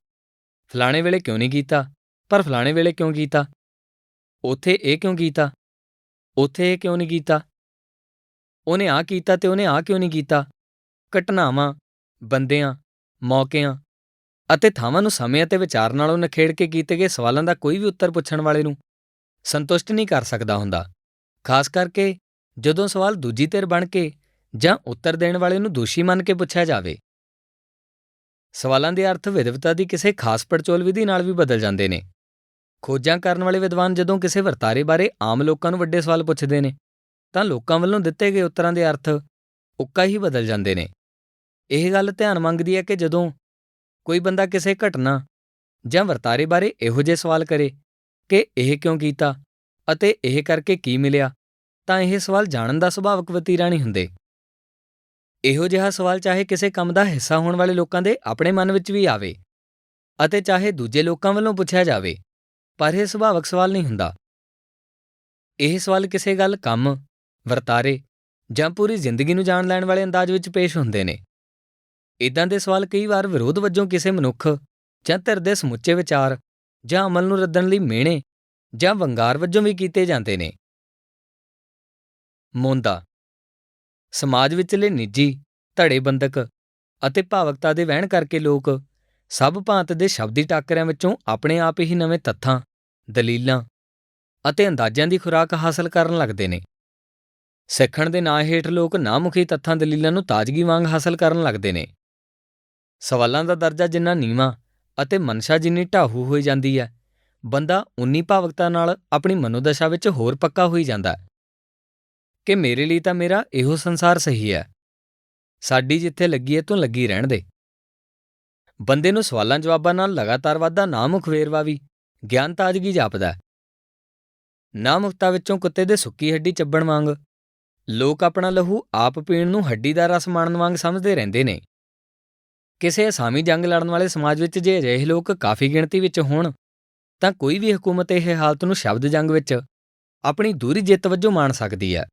ਫਲਾਣੇ ਵੇਲੇ ਕਿਉਂ ਨਹੀਂ ਕੀਤਾ? ਪਰ ਫਲਾਣੇ ਵੇਲੇ ਕਿਉਂ ਕੀਤਾ? ਉਥੇ ਇਹ ਕਿਉਂ ਕੀਤਾ? ਉਥੇ ਇਹ ਕਿਉਂ ਨਹੀਂ ਕੀਤਾ? ਉਹਨੇ ਆ ਕੀਤਾ ਤੇ ਉਹਨੇ ਆ ਕਿਉਂ ਨਹੀਂ ਕੀਤਾ? ਘਟਨਾਵਾਂ, ਬੰਦਿਆਂ, ਮੌਕਿਆਂ ਅਤੇ ਥਾਵਾਂ ਨੂੰ ਸਮੇਂ ਅਤੇ ਵਿਚਾਰ ਨਾਲੋਂ ਨਖੇੜ ਕੇ ਕੀਤੇ ਗਏ ਸਵਾਲਾਂ ਦਾ ਕੋਈ ਵੀ ਉੱਤਰ ਪੁੱਛਣ ਵਾਲੇ ਨੂੰ ਸੰਤੁਸ਼ਟ ਨਹੀਂ ਕਰ ਸਕਦਾ ਹੁੰਦਾ। ਖਾਸ ਕਰਕੇ ਜਦੋਂ ਸਵਾਲ ਦੂਜੀ ਧਿਰ ਬਣ ਕੇ ਜਾਂ ਉੱਤਰ ਦੇਣ ਵਾਲੇ ਨੂੰ ਦੋਸ਼ੀ ਮੰਨ ਕੇ ਪੁੱਛਿਆ ਜਾਵੇ ਸਵਾਲਾਂ ਦੇ ਅਰਥ ਵਿਦਵਤਾ ਦੀ ਕਿਸੇ ਖਾਸ ਪੜਚੋਲ ਵਿਧੀ ਨਾਲ ਵੀ ਬਦਲ ਜਾਂਦੇ ਨੇ। ਖੋਜਾਂ ਕਰਨ ਵਾਲੇ ਵਿਦਵਾਨ ਜਦੋਂ ਕਿਸੇ ਵਰਤਾਰੇ ਬਾਰੇ ਆਮ ਲੋਕਾਂ ਨੂੰ ਵੱਡੇ ਸਵਾਲ ਪੁੱਛਦੇ ਨੇ, ਤਾਂ ਲੋਕਾਂ ਵੱਲੋਂ ਦਿੱਤੇ ਗਏ ਉੱਤਰਾਂ ਦੇ ਅਰਥ ਉੱਕਾ ਹੀ ਬਦਲ ਜਾਂਦੇ ਨੇ। ਇਹ ਗੱਲ ਧਿਆਨ ਮੰਗਦੀ ਹੈ ਕਿ ਜਦੋਂ ਕੋਈ ਬੰਦਾ ਕਿਸੇ ਘਟਨਾ ਜਾਂ ਵਰਤਾਰੇ ਬਾਰੇ ਇਹੋ ਜਿਹੇ ਸਵਾਲ ਕਰੇ ਕਿ ਇਹ ਕਿਉਂ ਕੀਤਾ ਅਤੇ ਇਹ ਕਰਕੇ ਕੀ ਮਿਲਿਆ, ਤਾਂ ਇਹ ਸਵਾਲ ਜਾਣਨ ਦਾ ਸੁਭਾਵਕ ਵਤੀਰਾ ਨਹੀਂ ਹੁੰਦੇ। ਇਹੋ ਜਿਹਾ ਸਵਾਲ ਚਾਹੇ ਕਿਸੇ ਕੰਮ ਦਾ ਹਿੱਸਾ ਹੋਣ ਵਾਲੇ ਲੋਕਾਂ ਦੇ ਆਪਣੇ ਮਨ ਵਿੱਚ ਵੀ ਆਵੇ ਅਤੇ ਚਾਹੇ ਦੂਜੇ ਲੋਕਾਂ ਵੱਲੋਂ ਪੁੱਛਿਆ ਜਾਵੇ, ਪਰ ਇਹ ਸੁਭਾਵਕ ਸਵਾਲ ਨਹੀਂ ਹੁੰਦਾ। ਇਹ ਸਵਾਲ ਕਿਸੇ ਗੱਲ ਕੰਮ, ਵਰਤਾਰੇ ਜਾਂ ਪੂਰੀ ਜ਼ਿੰਦਗੀ ਨੂੰ ਜਾਣ ਲੈਣ ਵਾਲੇ ਅੰਦਾਜ਼ ਵਿੱਚ ਪੇਸ਼ ਹੁੰਦੇ ਨੇ। ਇਦਾਂ ਦੇ ਸਵਾਲ ਕਈ ਵਾਰ ਵਿਰੋਧ ਵਜੋਂ ਕਿਸੇ ਮਨੁੱਖ ਜਾਂ ਧਿਰ ਦੇ ਸਮੁੱਚੇ ਵਿਚਾਰ ਜਾਂ ਅਮਲ ਨੂੰ ਰੱਦਣ ਲਈ ਮਿਹਣੇ ਜਾਂ ਵੰਗਾਰ ਵਜੋਂ ਵੀ ਕੀਤੇ ਜਾਂਦੇ ਨੇ। ਮੋਂਦਾ ਸਮਾਜ ਵਿਚਲੇ ਨਿੱਜੀ ਧੜੇਬੰਦਕ ਅਤੇ ਭਾਵਕਤਾ ਦੇ ਵਹਿਣ ਕਰਕੇ ਲੋਕ ਸਭ ਭਾਂਤ ਦੇ ਸ਼ਬਦੀ ਟਾਕਰਿਆਂ ਵਿੱਚੋਂ ਆਪਣੇ ਆਪ ਹੀ ਨਵੇਂ ਤੱਥਾਂ, ਦਲੀਲਾਂ ਅਤੇ ਅੰਦਾਜ਼ਿਆਂ ਦੀ ਖੁਰਾਕ ਹਾਸਲ ਕਰਨ ਲੱਗਦੇ ਨੇ। ਸਿੱਖਣ ਦੇ ਨਾਂ ਹੇਠ ਲੋਕ ਨਾਮੁਖੀ ਤੱਥਾਂ, ਦਲੀਲਾਂ ਨੂੰ ਤਾਜ਼ਗੀ ਵਾਂਗ ਹਾਸਲ ਕਰਨ ਲੱਗਦੇ ਨੇ। ਸਵਾਲਾਂ ਦਾ ਦਰਜਾ ਜਿੰਨਾ ਨੀਵਾਂ ਅਤੇ ਮਨਸ਼ਾ ਜਿੰਨੀ ਢਾਹੂ ਹੋਈ ਜਾਂਦੀ ਹੈ, ਬੰਦਾ ਉਨੀ ਭਾਵਕਤਾ ਨਾਲ ਆਪਣੀ ਮਨੋਦਸ਼ਾ ਵਿੱਚ ਹੋਰ ਪੱਕਾ ਹੋਈ ਜਾਂਦਾ ਹੈ। ਕਿ ਮੇਰੇ ਲਈ ਤਾਂ ਮੇਰਾ ਇਹੋ ਸੰਸਾਰ ਸਹੀ ਹੈ। ਸਾਡੀ ਜਿੱਥੇ ਲੱਗੀ ਹੈ ਤੂੰ ਲੱਗੀ ਰਹਿਣ ਦੇ। ਬੰਦੇ ਨੂੰ ਸਵਾਲਾਂ ਜਵਾਬਾਂ ਨਾਲ ਲਗਾਤਾਰ ਵਾਧਾ ਨਾਮੁਖ ਵੇਰਵਾ ਵੀ, ਗਿਆਨ ਤਾਜ਼ਗੀ ਜਾਪਦਾ ਹੈ। ਨਾਮੁਖਤਾ ਵਿੱਚੋਂ ਕੁੱਤੇ ਦੇ ਸੁੱਕੀ ਹੱਡੀ ਚੱਬਣ ਵਾਂਗ, ਲੋਕ ਆਪਣਾ ਲਹੂ ਆਪ ਪੀਣ ਨੂੰ ਹੱਡੀ ਦਾ ਰਸ ਮਾਣਨ ਵਾਂਗ ਸਮਝਦੇ ਰਹਿੰਦੇ ਨੇ। ਕਿਸੇ ਅਸਾਮੀ ਜੰਗ ਲੜਨ ਵਾਲੇ ਸਮਾਜ ਵਿੱਚ ਜੇ ਅਜਿਹੇ ਲੋਕ ਕਾਫੀ ਗਿਣਤੀ ਵਿੱਚ ਹੋਣ, ਤਾਂ ਕੋਈ ਵੀ ਹਕੂਮਤ ਇਹ ਹਾਲਤ ਨੂੰ ਸ਼ਬਦ ਜੰਗ ਵਿੱਚ ਆਪਣੀ ਦੂਰੀ ਜਿੱਤ ਵਜੋਂ ਮਾਣ ਸਕਦੀ ਹੈ।